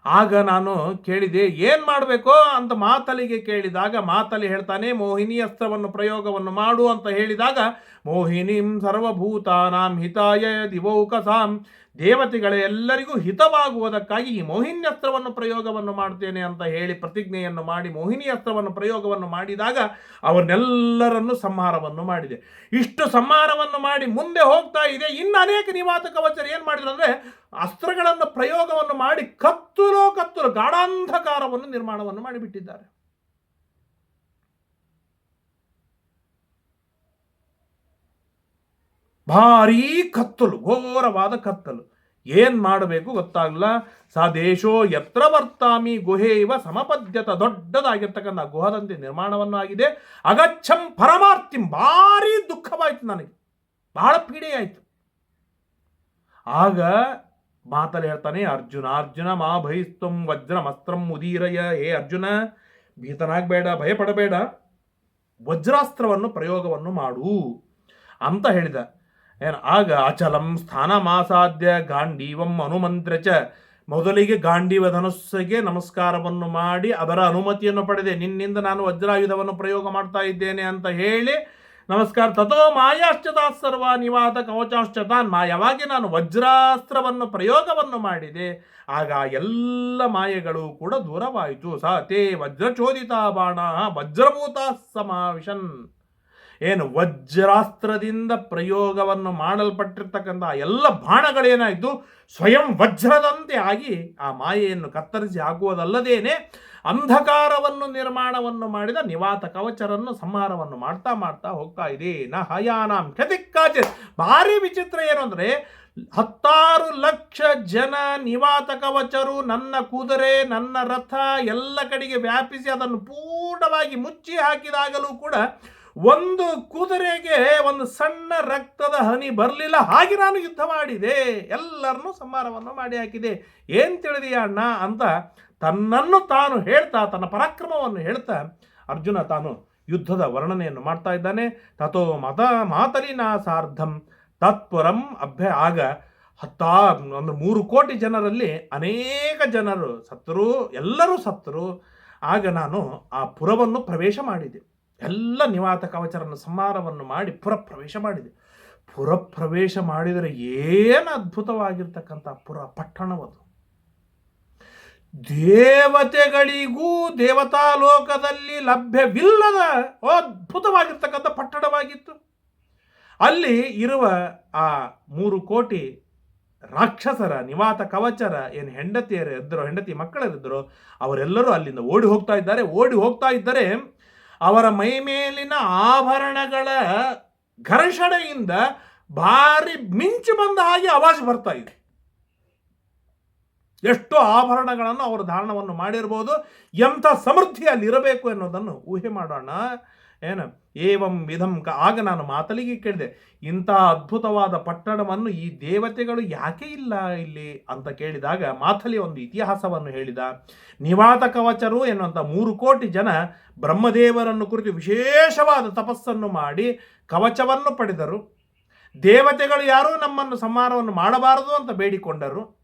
ಆಗ ನಾನು ಕೇಳಿದೆ, ಏನು ಮಾಡಬೇಕು? ಅಂತ ಮಾತಲಿಗೆ ಕೇಳಿದಾಗ ಮಾತಲಿ ಹೇಳ್ತಾನೆ, ಮೋಹಿನಿ ಅಸ್ತ್ರವನ್ನು ಪ್ರಯೋಗವನ್ನು ಮಾಡು ಅಂತ ಹೇಳಿದಾಗ, ಮೋಹಿನಿಂ ಸರ್ವಭೂತಾನಾಂ ಹಿತಾಯ ದಿವೌಕಸಾಂ ದೇವತೆಗಳ ಎಲ್ಲರಿಗೂ ಹಿತವಾಗುವುದಕ್ಕಾಗಿ ಈ ಮೋಹಿನಿ ಅಸ್ತ್ರವನ್ನು ಪ್ರಯೋಗವನ್ನು ಮಾಡ್ತೇನೆ ಅಂತ ಹೇಳಿ ಪ್ರತಿಜ್ಞೆಯನ್ನು ಮಾಡಿ ಮೋಹಿನಿ ಅಸ್ತ್ರವನ್ನು ಪ್ರಯೋಗವನ್ನು ಮಾಡಿದಾಗ ಅವನ್ನೆಲ್ಲರನ್ನು ಸಂಹಾರವನ್ನು ಮಾಡಿದೆ. ಇಷ್ಟು ಸಂಹಾರವನ್ನು ಮಾಡಿ ಮುಂದೆ ಹೋಗ್ತಾ ಇದೆ. ಇನ್ನು ಅನೇಕ ನಿವಾತ ಕವಚರು ಏನು ಮಾಡಿದ್ರು ಅಂದರೆ ಅಸ್ತ್ರಗಳನ್ನು ಪ್ರಯೋಗವನ್ನು ಮಾಡಿ ಕತ್ತುಲೋ ಕತ್ತಲು ಗಾಢಾಂಧಕಾರವನ್ನು ನಿರ್ಮಾಣವನ್ನು ಮಾಡಿಬಿಟ್ಟಿದ್ದಾರೆ. ಭಾರೀ ಕತ್ತಲು, ಘೋರವಾದ ಕತ್ತಲು. ಏನು ಮಾಡಬೇಕು ಗೊತ್ತಾಗಲ್ಲ ಸಾ ದೇಶೋ ಎತ್ರ ವರ್ತಾಮಿ ಗುಹೆ ಇವ ಸಮಪದ್ಯತ ದೊಡ್ಡದಾಗಿರ್ತಕ್ಕಂಥ ಗುಹದಂತೆ ನಿರ್ಮಾಣವನ್ನು ಆಗಿದೆ. ಅಗಚ್ಚಂ ಪರಮಾರ್ಥಿಂ, ಭಾರಿ ದುಃಖವಾಯಿತು ನನಗೆ. ಬಹಳ ಪೀಡೆಯಾಯಿತು. ಆಗ ಮಾತಲ್ಲಿ ಹೇಳ್ತಾನೆ, ಅರ್ಜುನ ಅರ್ಜುನ, ಮಾ ಭಯಿಸ್ತಂ ವಜ್ರಮಸ್ತ್ರಂ ಉದೀರಯ ಏ ಅರ್ಜುನ, ಭೀತನಾಗಬೇಡ, ಭಯಪಡಬೇಡ. ವಜ್ರಾಸ್ತ್ರವನ್ನು ಪ್ರಯೋಗವನ್ನು ಮಾಡು. ಅಂತ ಹೇಳಿದ. ಏನು ಆಗ ಅಚಲಂ ಸ್ಥಾನಮಾಸಾದ್ಯ ಗಾಂಡೀವಂ ಅನುಮಂತ್ರ ಚ ಮೊದಲಿಗೆ ಗಾಂಡೀವ ಧನುಸ್ಸಿಗೆ ನಮಸ್ಕಾರವನ್ನು ಮಾಡಿ ಅದರ ಅನುಮತಿಯನ್ನು ಪಡೆದೆ. ನಿನ್ನಿಂದ ನಾನು ವಜ್ರಾಯುಧವನ್ನು ಪ್ರಯೋಗ ಮಾಡ್ತಾ ಇದ್ದೇನೆ ಅಂತ ಹೇಳಿ ನಮಸ್ಕಾರ. ತಥೋ ಮಾಯಾಶ್ಚತಾ ಸರ್ವ ನಿವಾತ ಕವಚಾಶ್ಚತಾನ್ ಮಾಯವಾಗಿ ನಾನು ವಜ್ರಾಸ್ತ್ರವನ್ನು ಪ್ರಯೋಗವನ್ನು ಮಾಡಿದೆ. ಆಗ ಎಲ್ಲ ಮಾಯೆಗಳು ಕೂಡ ದೂರವಾಯಿತು. ಸಾ ತೇ ವಜ್ರಚೋದಿತ ಬಾಣ ವಜ್ರಭೂತ ಸಮಾವಿಶನ್ ಏನು ವಜ್ರಾಸ್ತ್ರದಿಂದ ಪ್ರಯೋಗವನ್ನು ಮಾಡಲ್ಪಟ್ಟಿರ್ತಕ್ಕಂಥ ಎಲ್ಲ ಬಾಣಗಳೇನಾಯಿತು? ಸ್ವಯಂ ವಜ್ರದಂತೆ ಆಗಿ ಆ ಮಾಯೆಯನ್ನು ಕತ್ತರಿಸಿ ಹಾಕುವುದಲ್ಲದೇನೆ ಅಂಧಕಾರವನ್ನು ನಿರ್ಮಾಣವನ್ನು ಮಾಡಿದ ನಿವಾತ ಕವಚರನ್ನು ಸಂಹಾರವನ್ನು ಮಾಡ್ತಾ ಮಾಡ್ತಾ ಹೋಗ್ತಾ ಇದೆ. ನ ಹಯಾನಾಂ ಕ್ಷತಿಕ್ಕಾಚ ಭಾರಿ ವಿಚಿತ್ರ ಏನು ಅಂದರೆ ಹತ್ತಾರು ಲಕ್ಷ ಜನ ನಿವಾತ ಕವಚರು ನನ್ನ ಕುದುರೆ, ನನ್ನ ರಥ ಎಲ್ಲ ಕಡೆಗೆ ವ್ಯಾಪಿಸಿ ಅದನ್ನು ಪೂರ್ಣವಾಗಿ ಮುಚ್ಚಿ ಹಾಕಿದಾಗಲೂ ಕೂಡ ಒಂದು ಕುದುರೆಗೆ ಒಂದು ಸಣ್ಣ ರಕ್ತದ ಹನಿ ಬರಲಿಲ್ಲ, ಹಾಗೆ ನಾನು ಯುದ್ಧ ಮಾಡಿದೆ. ಎಲ್ಲರನ್ನೂ ಸಂಹಾರವನ್ನು ಮಾಡಿ ಹಾಕಿದೆ. ಏನು ತಿಳಿದೀಯ ಅಣ್ಣ ಅಂತ ತನ್ನನ್ನು ತಾನು ಹೇಳ್ತಾ, ತನ್ನ ಪರಾಕ್ರಮವನ್ನು ಹೇಳ್ತಾ ಅರ್ಜುನ ತಾನು ಯುದ್ಧದ ವರ್ಣನೆಯನ್ನು ಮಾಡ್ತಾ ಇದ್ದಾನೆ. ತಥೋ ಮತ ಮಾತಲಿನ ಸಾರ್ಧಂ. ತತ್ಪುರಂ ಅಭ್ಯ ಆಗ ಹತ್ತಾ, ಒಂದು ಮೂರು ಕೋಟಿ ಜನರಲ್ಲಿ ಅನೇಕ ಜನರು ಸತ್ತರು, ಎಲ್ಲರೂ ಸತ್ತರು. ಆಗ ನಾನು ಆ ಪುರವನ್ನು ಪ್ರವೇಶ ಮಾಡಿದೆ. ಎಲ್ಲ ನಿವಾತ ಕವಚರನ್ನು ಸಂಹಾರವನ್ನು ಮಾಡಿ ಪುರ ಪ್ರವೇಶ ಮಾಡಿದೆ. ಪುರ ಪ್ರವೇಶ ಮಾಡಿದರೆ ಏನು ಅದ್ಭುತವಾಗಿರ್ತಕ್ಕಂಥ ಪುರ ಪಟ್ಟಣವದು? ದೇವತೆಗಳಿಗೂ ದೇವತಾ ಲೋಕದಲ್ಲಿ ಲಭ್ಯವಿಲ್ಲದ ಅದ್ಭುತವಾಗಿರ್ತಕ್ಕಂಥ ಪಟ್ಟಣವಾಗಿತ್ತು. ಅಲ್ಲಿ ಇರುವ ಆ ಮೂರು ಕೋಟಿ ರಾಕ್ಷಸರ ನಿವಾತ ಕವಚರ ಏನು ಹೆಂಡತಿಯರು ಇದ್ದರು ಹೆಂಡತಿ ಮಕ್ಕಳರಿದ್ದರು ಅವರೆಲ್ಲರೂ ಅಲ್ಲಿಂದ ಓಡಿ ಹೋಗ್ತಾ ಇದ್ದಾರೆ. ಓಡಿ ಹೋಗ್ತಾ ಇದ್ದರೆ ಅವರ ಮೈ ಮೇಲಿನ ಆಭರಣಗಳ ಘರ್ಷಣೆಯಿಂದ ಭಾರಿ ಮಿಂಚು ಬಂದ ಹಾಗೆ ಅವಾಜ್ ಬರ್ತಾ ಇದೆ. ಎಷ್ಟು ಆಭರಣಗಳನ್ನು ಅವರು ಧಾರಣವನ್ನು ಮಾಡಿರ್ಬೋದು, ಎಂಥ ಸಮೃದ್ಧಿ ಅಲ್ಲಿ ಇರಬೇಕು ಎನ್ನುವುದನ್ನು ಊಹೆ ಮಾಡೋಣ. ಏನು? ಏವಂ ವಿಧಂ ಆಗ ನಾನು ಮಾತಲಿಗೆ ಕೇಳಿದೆ, ಇಂಥ ಅದ್ಭುತವಾದ ಪಟ್ಟಣವನ್ನು ಈ ದೇವತೆಗಳು ಯಾಕೆ ಇಲ್ಲ ಇಲ್ಲಿ? ಅಂತ ಕೇಳಿದಾಗ ಮಾತಲಿ ಒಂದು ಇತಿಹಾಸವನ್ನು ಹೇಳಿದ ನಿವಾತ ಕವಚರು ಎನ್ನುವಂಥ ಮೂರು ಕೋಟಿ ಜನ ಬ್ರಹ್ಮದೇವರನ್ನು ಕುರಿತು ವಿಶೇಷವಾದ ತಪಸ್ಸನ್ನು ಮಾಡಿ ಕವಚವನ್ನು ಪಡೆದರು. ದೇವತೆಗಳು ಯಾರೂ ನಮ್ಮನ್ನು ಸಂಹಾರವನ್ನು ಮಾಡಬಾರದು ಅಂತ ಬೇಡಿಕೊಂಡರು.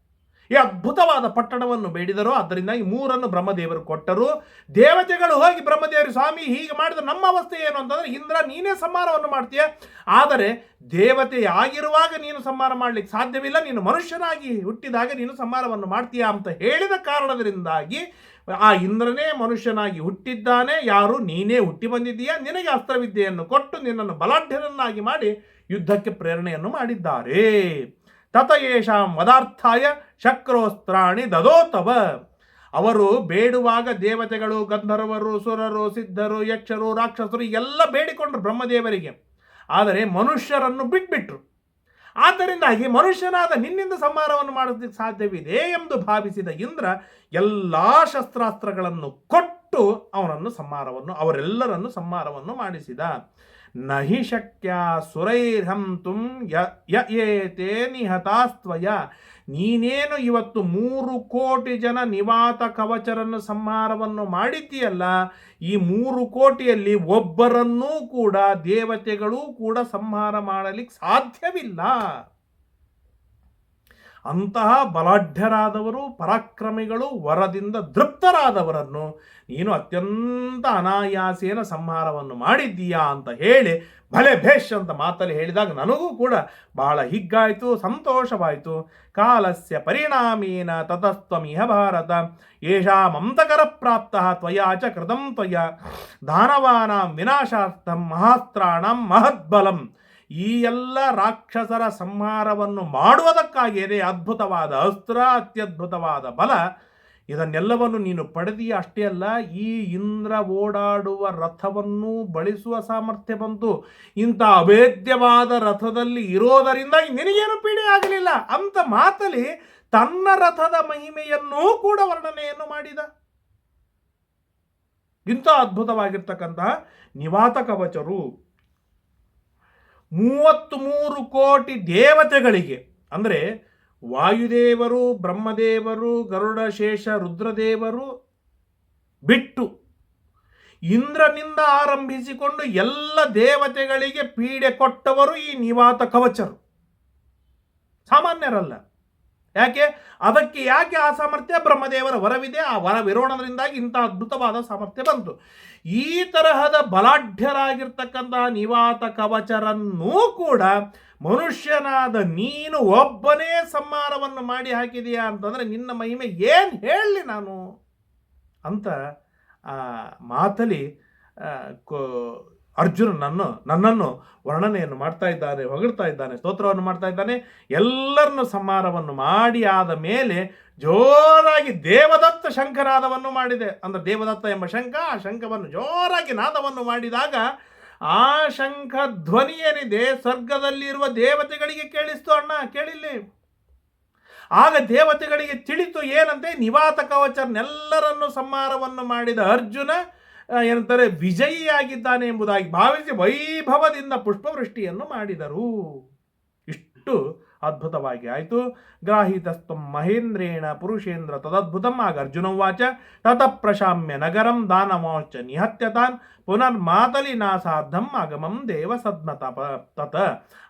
ಈ ಅದ್ಭುತವಾದ ಪಟ್ಟಣವನ್ನು ಬೇಡಿದರು. ಆದ್ದರಿಂದ ಈ ಮೂರನ್ನು ಬ್ರಹ್ಮದೇವರು ಕೊಟ್ಟರು. ದೇವತೆಗಳು ಹೋಗಿ ಬ್ರಹ್ಮದೇವರು, ಸ್ವಾಮಿ, ಹೀಗೆ ಮಾಡಿದ್ರೆ ನಮ್ಮ ಅವಸ್ಥೆ ಏನು ಅಂತಂದ್ರೆ, ಇಂದ್ರ, ನೀನೇ ಸಂಹಾರವನ್ನು ಮಾಡ್ತೀಯ. ಆದರೆ ದೇವತೆಯಾಗಿರುವಾಗ ನೀನು ಸಂಹಾರ ಮಾಡಲಿಕ್ಕೆ ಸಾಧ್ಯವಿಲ್ಲ. ನೀನು ಮನುಷ್ಯನಾಗಿ ಹುಟ್ಟಿದಾಗ ನೀನು ಸಂಹಾರವನ್ನು ಮಾಡ್ತೀಯಾ ಅಂತ ಹೇಳಿದ ಕಾರಣದಿಂದಾಗಿ ಆ ಇಂದ್ರನೇ ಮನುಷ್ಯನಾಗಿ ಹುಟ್ಟಿದ್ದಾನೆ. ಯಾರು? ನೀನೇ ಹುಟ್ಟಿ ಬಂದಿದ್ದೀಯಾ? ನಿನಗೆ ಅಸ್ತ್ರವಿದ್ಯೆಯನ್ನು ಕೊಟ್ಟು ನಿನ್ನನ್ನು ಬಲಾಢ್ಯರನ್ನಾಗಿ ಮಾಡಿ ಯುದ್ಧಕ್ಕೆ ಪ್ರೇರಣೆಯನ್ನು ಮಾಡಿದ್ದಾರೆ. ತತ ಯೇಷಾಂ ವದಾರ್ಥಾಯ ಶಕ್ರೋಸ್ತ್ರಾಣಿ ದದೋತವ. ಅವರು ಬೇಡುವಾಗ ದೇವತೆಗಳು, ಗಂಧರ್ವರು, ಸುರರು, ಸಿದ್ಧರು, ಯಕ್ಷರು, ರಾಕ್ಷಸರು ಎಲ್ಲ ಬೇಡಿಕೊಂಡ್ರು ಬ್ರಹ್ಮದೇವರಿಗೆ. ಆದರೆ ಮನುಷ್ಯರನ್ನು ಬಿಟ್ಬಿಟ್ರು. ಆದ್ದರಿಂದಾಗಿ ಮನುಷ್ಯನಾದ ನಿನ್ನಿಂದ ಸಂಹಾರವನ್ನು ಮಾಡೋದಕ್ಕೆ ಸಾಧ್ಯವಿದೆ ಎಂದು ಭಾವಿಸಿದ ಇಂದ್ರ ಎಲ್ಲ ಶಸ್ತ್ರಾಸ್ತ್ರಗಳನ್ನು ಕೊಟ್ಟು ಅವನನ್ನು ಸಂಹಾರವನ್ನು, ಅವರೆಲ್ಲರನ್ನು ಸಂಹಾರವನ್ನು ಮಾಡಿಸಿದ. ನಹಿ ಶಕ್ಯ ಸುರೈರ್ಹಂತುಂ ಯ ಯ ಏತೆ ನಿಹತಾಸ್ತ್ವಯ. ನೀನೇನು ಇವತ್ತು ಮೂರು ಕೋಟಿ ಜನ ನಿವಾತ ಕವಚರನ್ನು ಸಂಹಾರವನ್ನು ಮಾಡಿದ್ದೀಯಲ್ಲ, ಈ ಮೂರು ಕೋಟಿಯಲ್ಲಿ ಒಬ್ಬರನ್ನೂ ಕೂಡ ದೇವತೆಗಳೂ ಕೂಡ ಸಂಹಾರ ಮಾಡಲಿಕ್ಕೆ ಸಾಧ್ಯವಿಲ್ಲ. ಅಂತಹ ಬಲಾಢ್ಯರಾದವರು ಪರಾಕ್ರಮಿಗಳು ವರದಿಂದ ದೃಪ್ತರಾದವರನ್ನು ನೀನು ಅತ್ಯಂತ ಅನಾಯಾಸೇನ ಸಂಹಾರವನ್ನು ಮಾಡಿದ್ದೀಯಾ ಅಂತ ಹೇಳಿ ಭಲೆ ಭೇಷ್ ಅಂತ ಮಾತಲ್ಲಿ ಹೇಳಿದಾಗ ನನಗೂ ಕೂಡ ಬಹಳ ಹಿಗ್ಗಾಯಿತು, ಸಂತೋಷವಾಯಿತು. ಕಾಲಸ್ಯ ಪರಿಣಾಮೇನ ತತಸ್ತ್ವಮಿಹ ಭಾರತ. ಯೇಷಾಮಂತಕರ ಪ್ರಾಪ್ತ ತ್ವಯಾ ಚ ಕೃತಂ ತ್ವಯ. ದಾನವಾನಾಂ ವಿನಾಶಾರ್ಥಂ ಮಹಾಸ್ತ್ರಾಣಂ ಮಹದ್ಬಲಂ. ಈ ಎಲ್ಲ ರಾಕ್ಷಸರ ಸಂಹಾರವನ್ನು ಮಾಡುವುದಕ್ಕಾಗಿಯೇ ಅದ್ಭುತವಾದ, ಅಸ್ತ್ರ, ಅತ್ಯದ್ಭುತವಾದ ಬಲ, ಇದನ್ನೆಲ್ಲವನ್ನು ನೀನು ಪಡೆದೀಯ ಅಷ್ಟೇ ಅಲ್ಲ, ಈ ಇಂದ್ರ ಓಡಾಡುವ ರಥವನ್ನು ಬಳಸುವ ಸಾಮರ್ಥ್ಯ ಬಂತು. ಇಂಥ ಅವೇದ್ಯವಾದ ರಥದಲ್ಲಿ ಇರೋದರಿಂದ ನಿನಗೇನು ಪೀಡೆ ಆಗಲಿಲ್ಲ? ಅಂತ ಮಾತಲ್ಲಿ ತನ್ನ ರಥದ ಮಹಿಮೆಯನ್ನೂ ಕೂಡ ವರ್ಣನೆಯನ್ನು ಮಾಡಿದ. ಇಂಥ ಅದ್ಭುತವಾಗಿರ್ತಕ್ಕಂತಹ ನಿವಾತ ಕವಚರು ಮೂವತ್ತ್ ಮೂರು ಕೋಟಿ ದೇವತೆಗಳಿಗೆ, ಅಂದರೆ ವಾಯುದೇವರು, ಬ್ರಹ್ಮದೇವರು, ಗರುಡ ಶೇಷ, ರುದ್ರದೇವರು ಬಿಟ್ಟು ಇಂದ್ರನಿಂದ ಆರಂಭಿಸಿಕೊಂಡು ಎಲ್ಲ ದೇವತೆಗಳಿಗೆ ಪೀಡೆ ಕೊಟ್ಟವರು ಈ ನಿವಾತ ಕವಚರು. ಸಾಮಾನ್ಯರಲ್ಲ. ಯಾಕೆ? ಅದಕ್ಕೆ ಯಾಕೆ ಆ ಸಾಮರ್ಥ್ಯ ಬ್ರಹ್ಮದೇವರ ವರವಿದೆ? ಆ ವರವಿರೋಣದಿಂದಾಗಿ ಇಂಥ ಅದ್ಭುತವಾದ ಸಾಮರ್ಥ್ಯ ಬಂತು. ಈ ತರಹದ ಬಲಾಢ್ಯರಾಗಿರ್ತಕ್ಕಂತಹ ನಿವಾತ ಕವಚರನ್ನೂ ಕೂಡ ಮನುಷ್ಯನಾದ ನೀನು ಒಬ್ಬನೇ ಸಂಹಾರವನ್ನು ಮಾಡಿ ಹಾಕಿದೀಯಾ ಅಂತಂದರೆ ನಿನ್ನ ಮಹಿಮೆ ಏನು ಹೇಳಲಿ ನಾನು? ಅಂತ ಆ ಮಾತಲಿ ಅರ್ಜುನನನ್ನು ನನ್ನನ್ನು ವರ್ಣನೆಯನ್ನು ಮಾಡ್ತಾ ಇದ್ದಾನೆ, ಹೊಗಳ್ತಾ ಇದ್ದಾನೆ, ಸ್ತೋತ್ರವನ್ನು ಮಾಡ್ತಾ ಇದ್ದಾನೆ. ಎಲ್ಲರನ್ನು ಸಂಹಾರವನ್ನು ಮಾಡಿ ಆದ ಮೇಲೆ ಜೋರಾಗಿ ದೇವದತ್ತ ಶಂಖನಾದವನ್ನು ಮಾಡಿದೆ. ಅಂದರೆ ದೇವದತ್ತ ಎಂಬ ಶಂಖ, ಆ ಶಂಖವನ್ನು ಜೋರಾಗಿ ನಾದವನ್ನು ಮಾಡಿದಾಗ ಆ ಶಂಖ ಧ್ವನಿ ಏನಿದೆ ಸ್ವರ್ಗದಲ್ಲಿರುವ ದೇವತೆಗಳಿಗೆ ಕೇಳಿಸ್ತು, ಅಣ್ಣ, ಕೇಳಿಲ್ಲಿ. ಆಗ ದೇವತೆಗಳಿಗೆ ತಿಳಿತು ಏನಂತೆ? ನಿವಾತ ಕವಚರ್ನೆಲ್ಲರನ್ನು ಸಂಹಾರವನ್ನು ಮಾಡಿದ ಅರ್ಜುನ ಏನಂತಾರೆ, ವಿಜಯಿಯಾಗಿದ್ದಾನೆ ಎಂಬುದಾಗಿ ಭಾವಿಸಿ ವೈಭವದಿಂದ ಪುಷ್ಪವೃಷ್ಟಿಯನ್ನು ಮಾಡಿದರು. ಇಷ್ಟು ಅದ್ಭುತವಾಗಿ ಆಯಿತು. ಗ್ರಾಹಿತಸ್ತಂ ಮಹೇಂದ್ರೇಣ ಪುರುಷೇಂದ್ರ ತದದ್ಭುತಂ ಆಗ ಅರ್ಜುನವಾಚ ತತ ಪ್ರಶಾಮ್ಯ ನಗರಂ ದಾನಮೋಚ ನಿಹತ್ಯತಾನ್ ಪುನರ್ಮಾತಲಿ ನಾಸಾಧಂ ಆಗಮಂ ದೇವ ಸದ್ಮತ ತತ.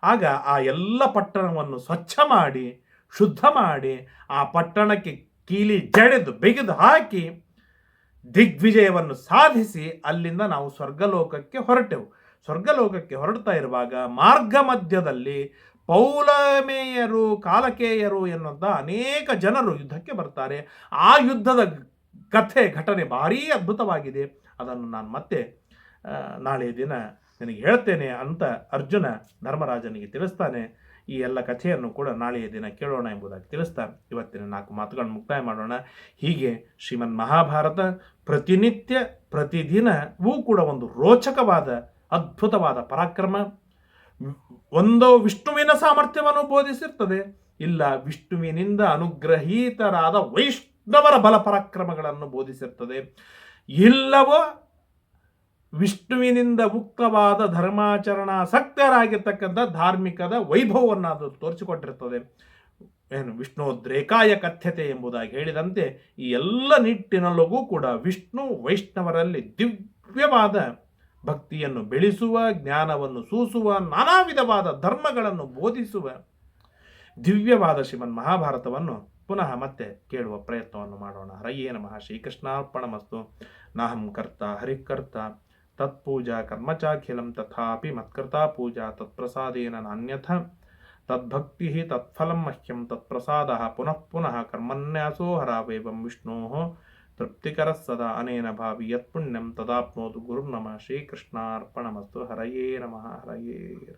ಆಗ ಆ ಎಲ್ಲ ಪಟ್ಟಣವನ್ನು ಸ್ವಚ್ಛ ಮಾಡಿ, ಶುದ್ಧ ಮಾಡಿ, ಆ ಪಟ್ಟಣಕ್ಕೆ ಕೀಲಿ ಜಡೆದು ಬಿಗಿದು ಹಾಕಿ ದಿಗ್ವಿಜಯವನ್ನು ಸಾಧಿಸಿ ಅಲ್ಲಿಂದ ನಾವು ಸ್ವರ್ಗಲೋಕಕ್ಕೆ ಹೊರಟೆವು. ಸ್ವರ್ಗಲೋಕಕ್ಕೆ ಹೊರಡ್ತಾ ಇರುವಾಗ ಮಾರ್ಗ ಮಧ್ಯದಲ್ಲಿ ಪೌಲಮೇಯರು, ಕಾಲಕೇಯರು ಎನ್ನುವಂಥ ಅನೇಕ ಜನರು ಯುದ್ಧಕ್ಕೆ ಬರ್ತಾರೆ. ಆ ಯುದ್ಧದ ಕಥೆ, ಘಟನೆ ಭಾರೀ ಅದ್ಭುತವಾಗಿದೆ. ಅದನ್ನು ನಾನು ಮತ್ತೆ ನಾಳೆ ದಿನ ನಿನಗೆ ಹೇಳ್ತೇನೆ ಅಂತ ಅರ್ಜುನ ಧರ್ಮರಾಜನಿಗೆ ತಿಳಿಸ್ತಾನೆ. ಈ ಎಲ್ಲ ಕಥೆಯನ್ನು ಕೂಡ ನಾಳೆಯ ದಿನ ಕೇಳೋಣ ಎಂಬುದಾಗಿ ತಿಳಿಸ್ತಾ ಇವತ್ತಿನ ನಾಲ್ಕು ಮಾತುಗಳನ್ನು ಮುಕ್ತಾಯ ಮಾಡೋಣ. ಹೀಗೆ ಶ್ರೀಮನ್ ಮಹಾಭಾರತ ಪ್ರತಿನಿತ್ಯ, ಪ್ರತಿದಿನವೂ ಕೂಡ ಒಂದು ರೋಚಕವಾದ, ಅದ್ಭುತವಾದ ಪರಾಕ್ರಮ. ಒಂದೋ ವಿಷ್ಣುವಿನ ಸಾಮರ್ಥ್ಯವನ್ನು ಬೋಧಿಸಿರ್ತದೆ. ಇಲ್ಲ ವಿಷ್ಣುವಿನಿಂದ ಅನುಗ್ರಹೀತರಾದ ವೈಷ್ಣವರ ಬಲ ಪರಾಕ್ರಮಗಳನ್ನು ಬೋಧಿಸಿರ್ತದೆ. ಇಲ್ಲವೋ ವಿಷ್ಣುವಿನಿಂದ ಮುಕ್ತವಾದ ಧರ್ಮಾಚರಣಾಸಕ್ತರಾಗಿರ್ತಕ್ಕಂಥ ಧಾರ್ಮಿಕದ ವೈಭವವನ್ನು ಅದು ತೋರಿಸಿಕೊಟ್ಟಿರ್ತದೆ. ಏನು ವಿಷ್ಣೋದ್ರೇಕಾಯ ಕಥ್ಯತೆ ಎಂಬುದಾಗಿ ಹೇಳಿದಂತೆ ಈ ಎಲ್ಲ ನಿಟ್ಟಿನಲ್ಲೂ ಕೂಡ ವಿಷ್ಣು ವೈಷ್ಣವರಲ್ಲಿ ದಿವ್ಯವಾದ ಭಕ್ತಿಯನ್ನು ಬೆಳೆಸುವ, ಜ್ಞಾನವನ್ನು ಸೂಸುವ ನಾನಾ ವಿಧವಾದ ಧರ್ಮಗಳನ್ನು ಬೋಧಿಸುವ ದಿವ್ಯವಾದ ಶ್ರೀಮನ್ ಮಹಾಭಾರತವನ್ನು ಪುನಃ ಮತ್ತೆ ಕೇಳುವ ಪ್ರಯತ್ನವನ್ನು ಮಾಡೋಣ. ಹರಯೇ ನಮಃ ಶ್ರೀಕೃಷ್ಣಾರ್ಪಣಮಸ್ತು. ನಾಹಂ ಕರ್ತ ಹರಿಕರ್ತ. तत्पूजा कर्म तथा तथापि मत्कृता पूजा तत्प्रसादेन नान्यथ। तद्भक्ति तत्फल मह्यम तत्प्रसाद पुनः पुनः कर्मन्यासो हरावेवं विष्णोः। तृप्तिकरः सदा अनेन भावि यत्पुण्यं गुरु नम श्रीकृष्णापणमस्तु हरये नम, हरये।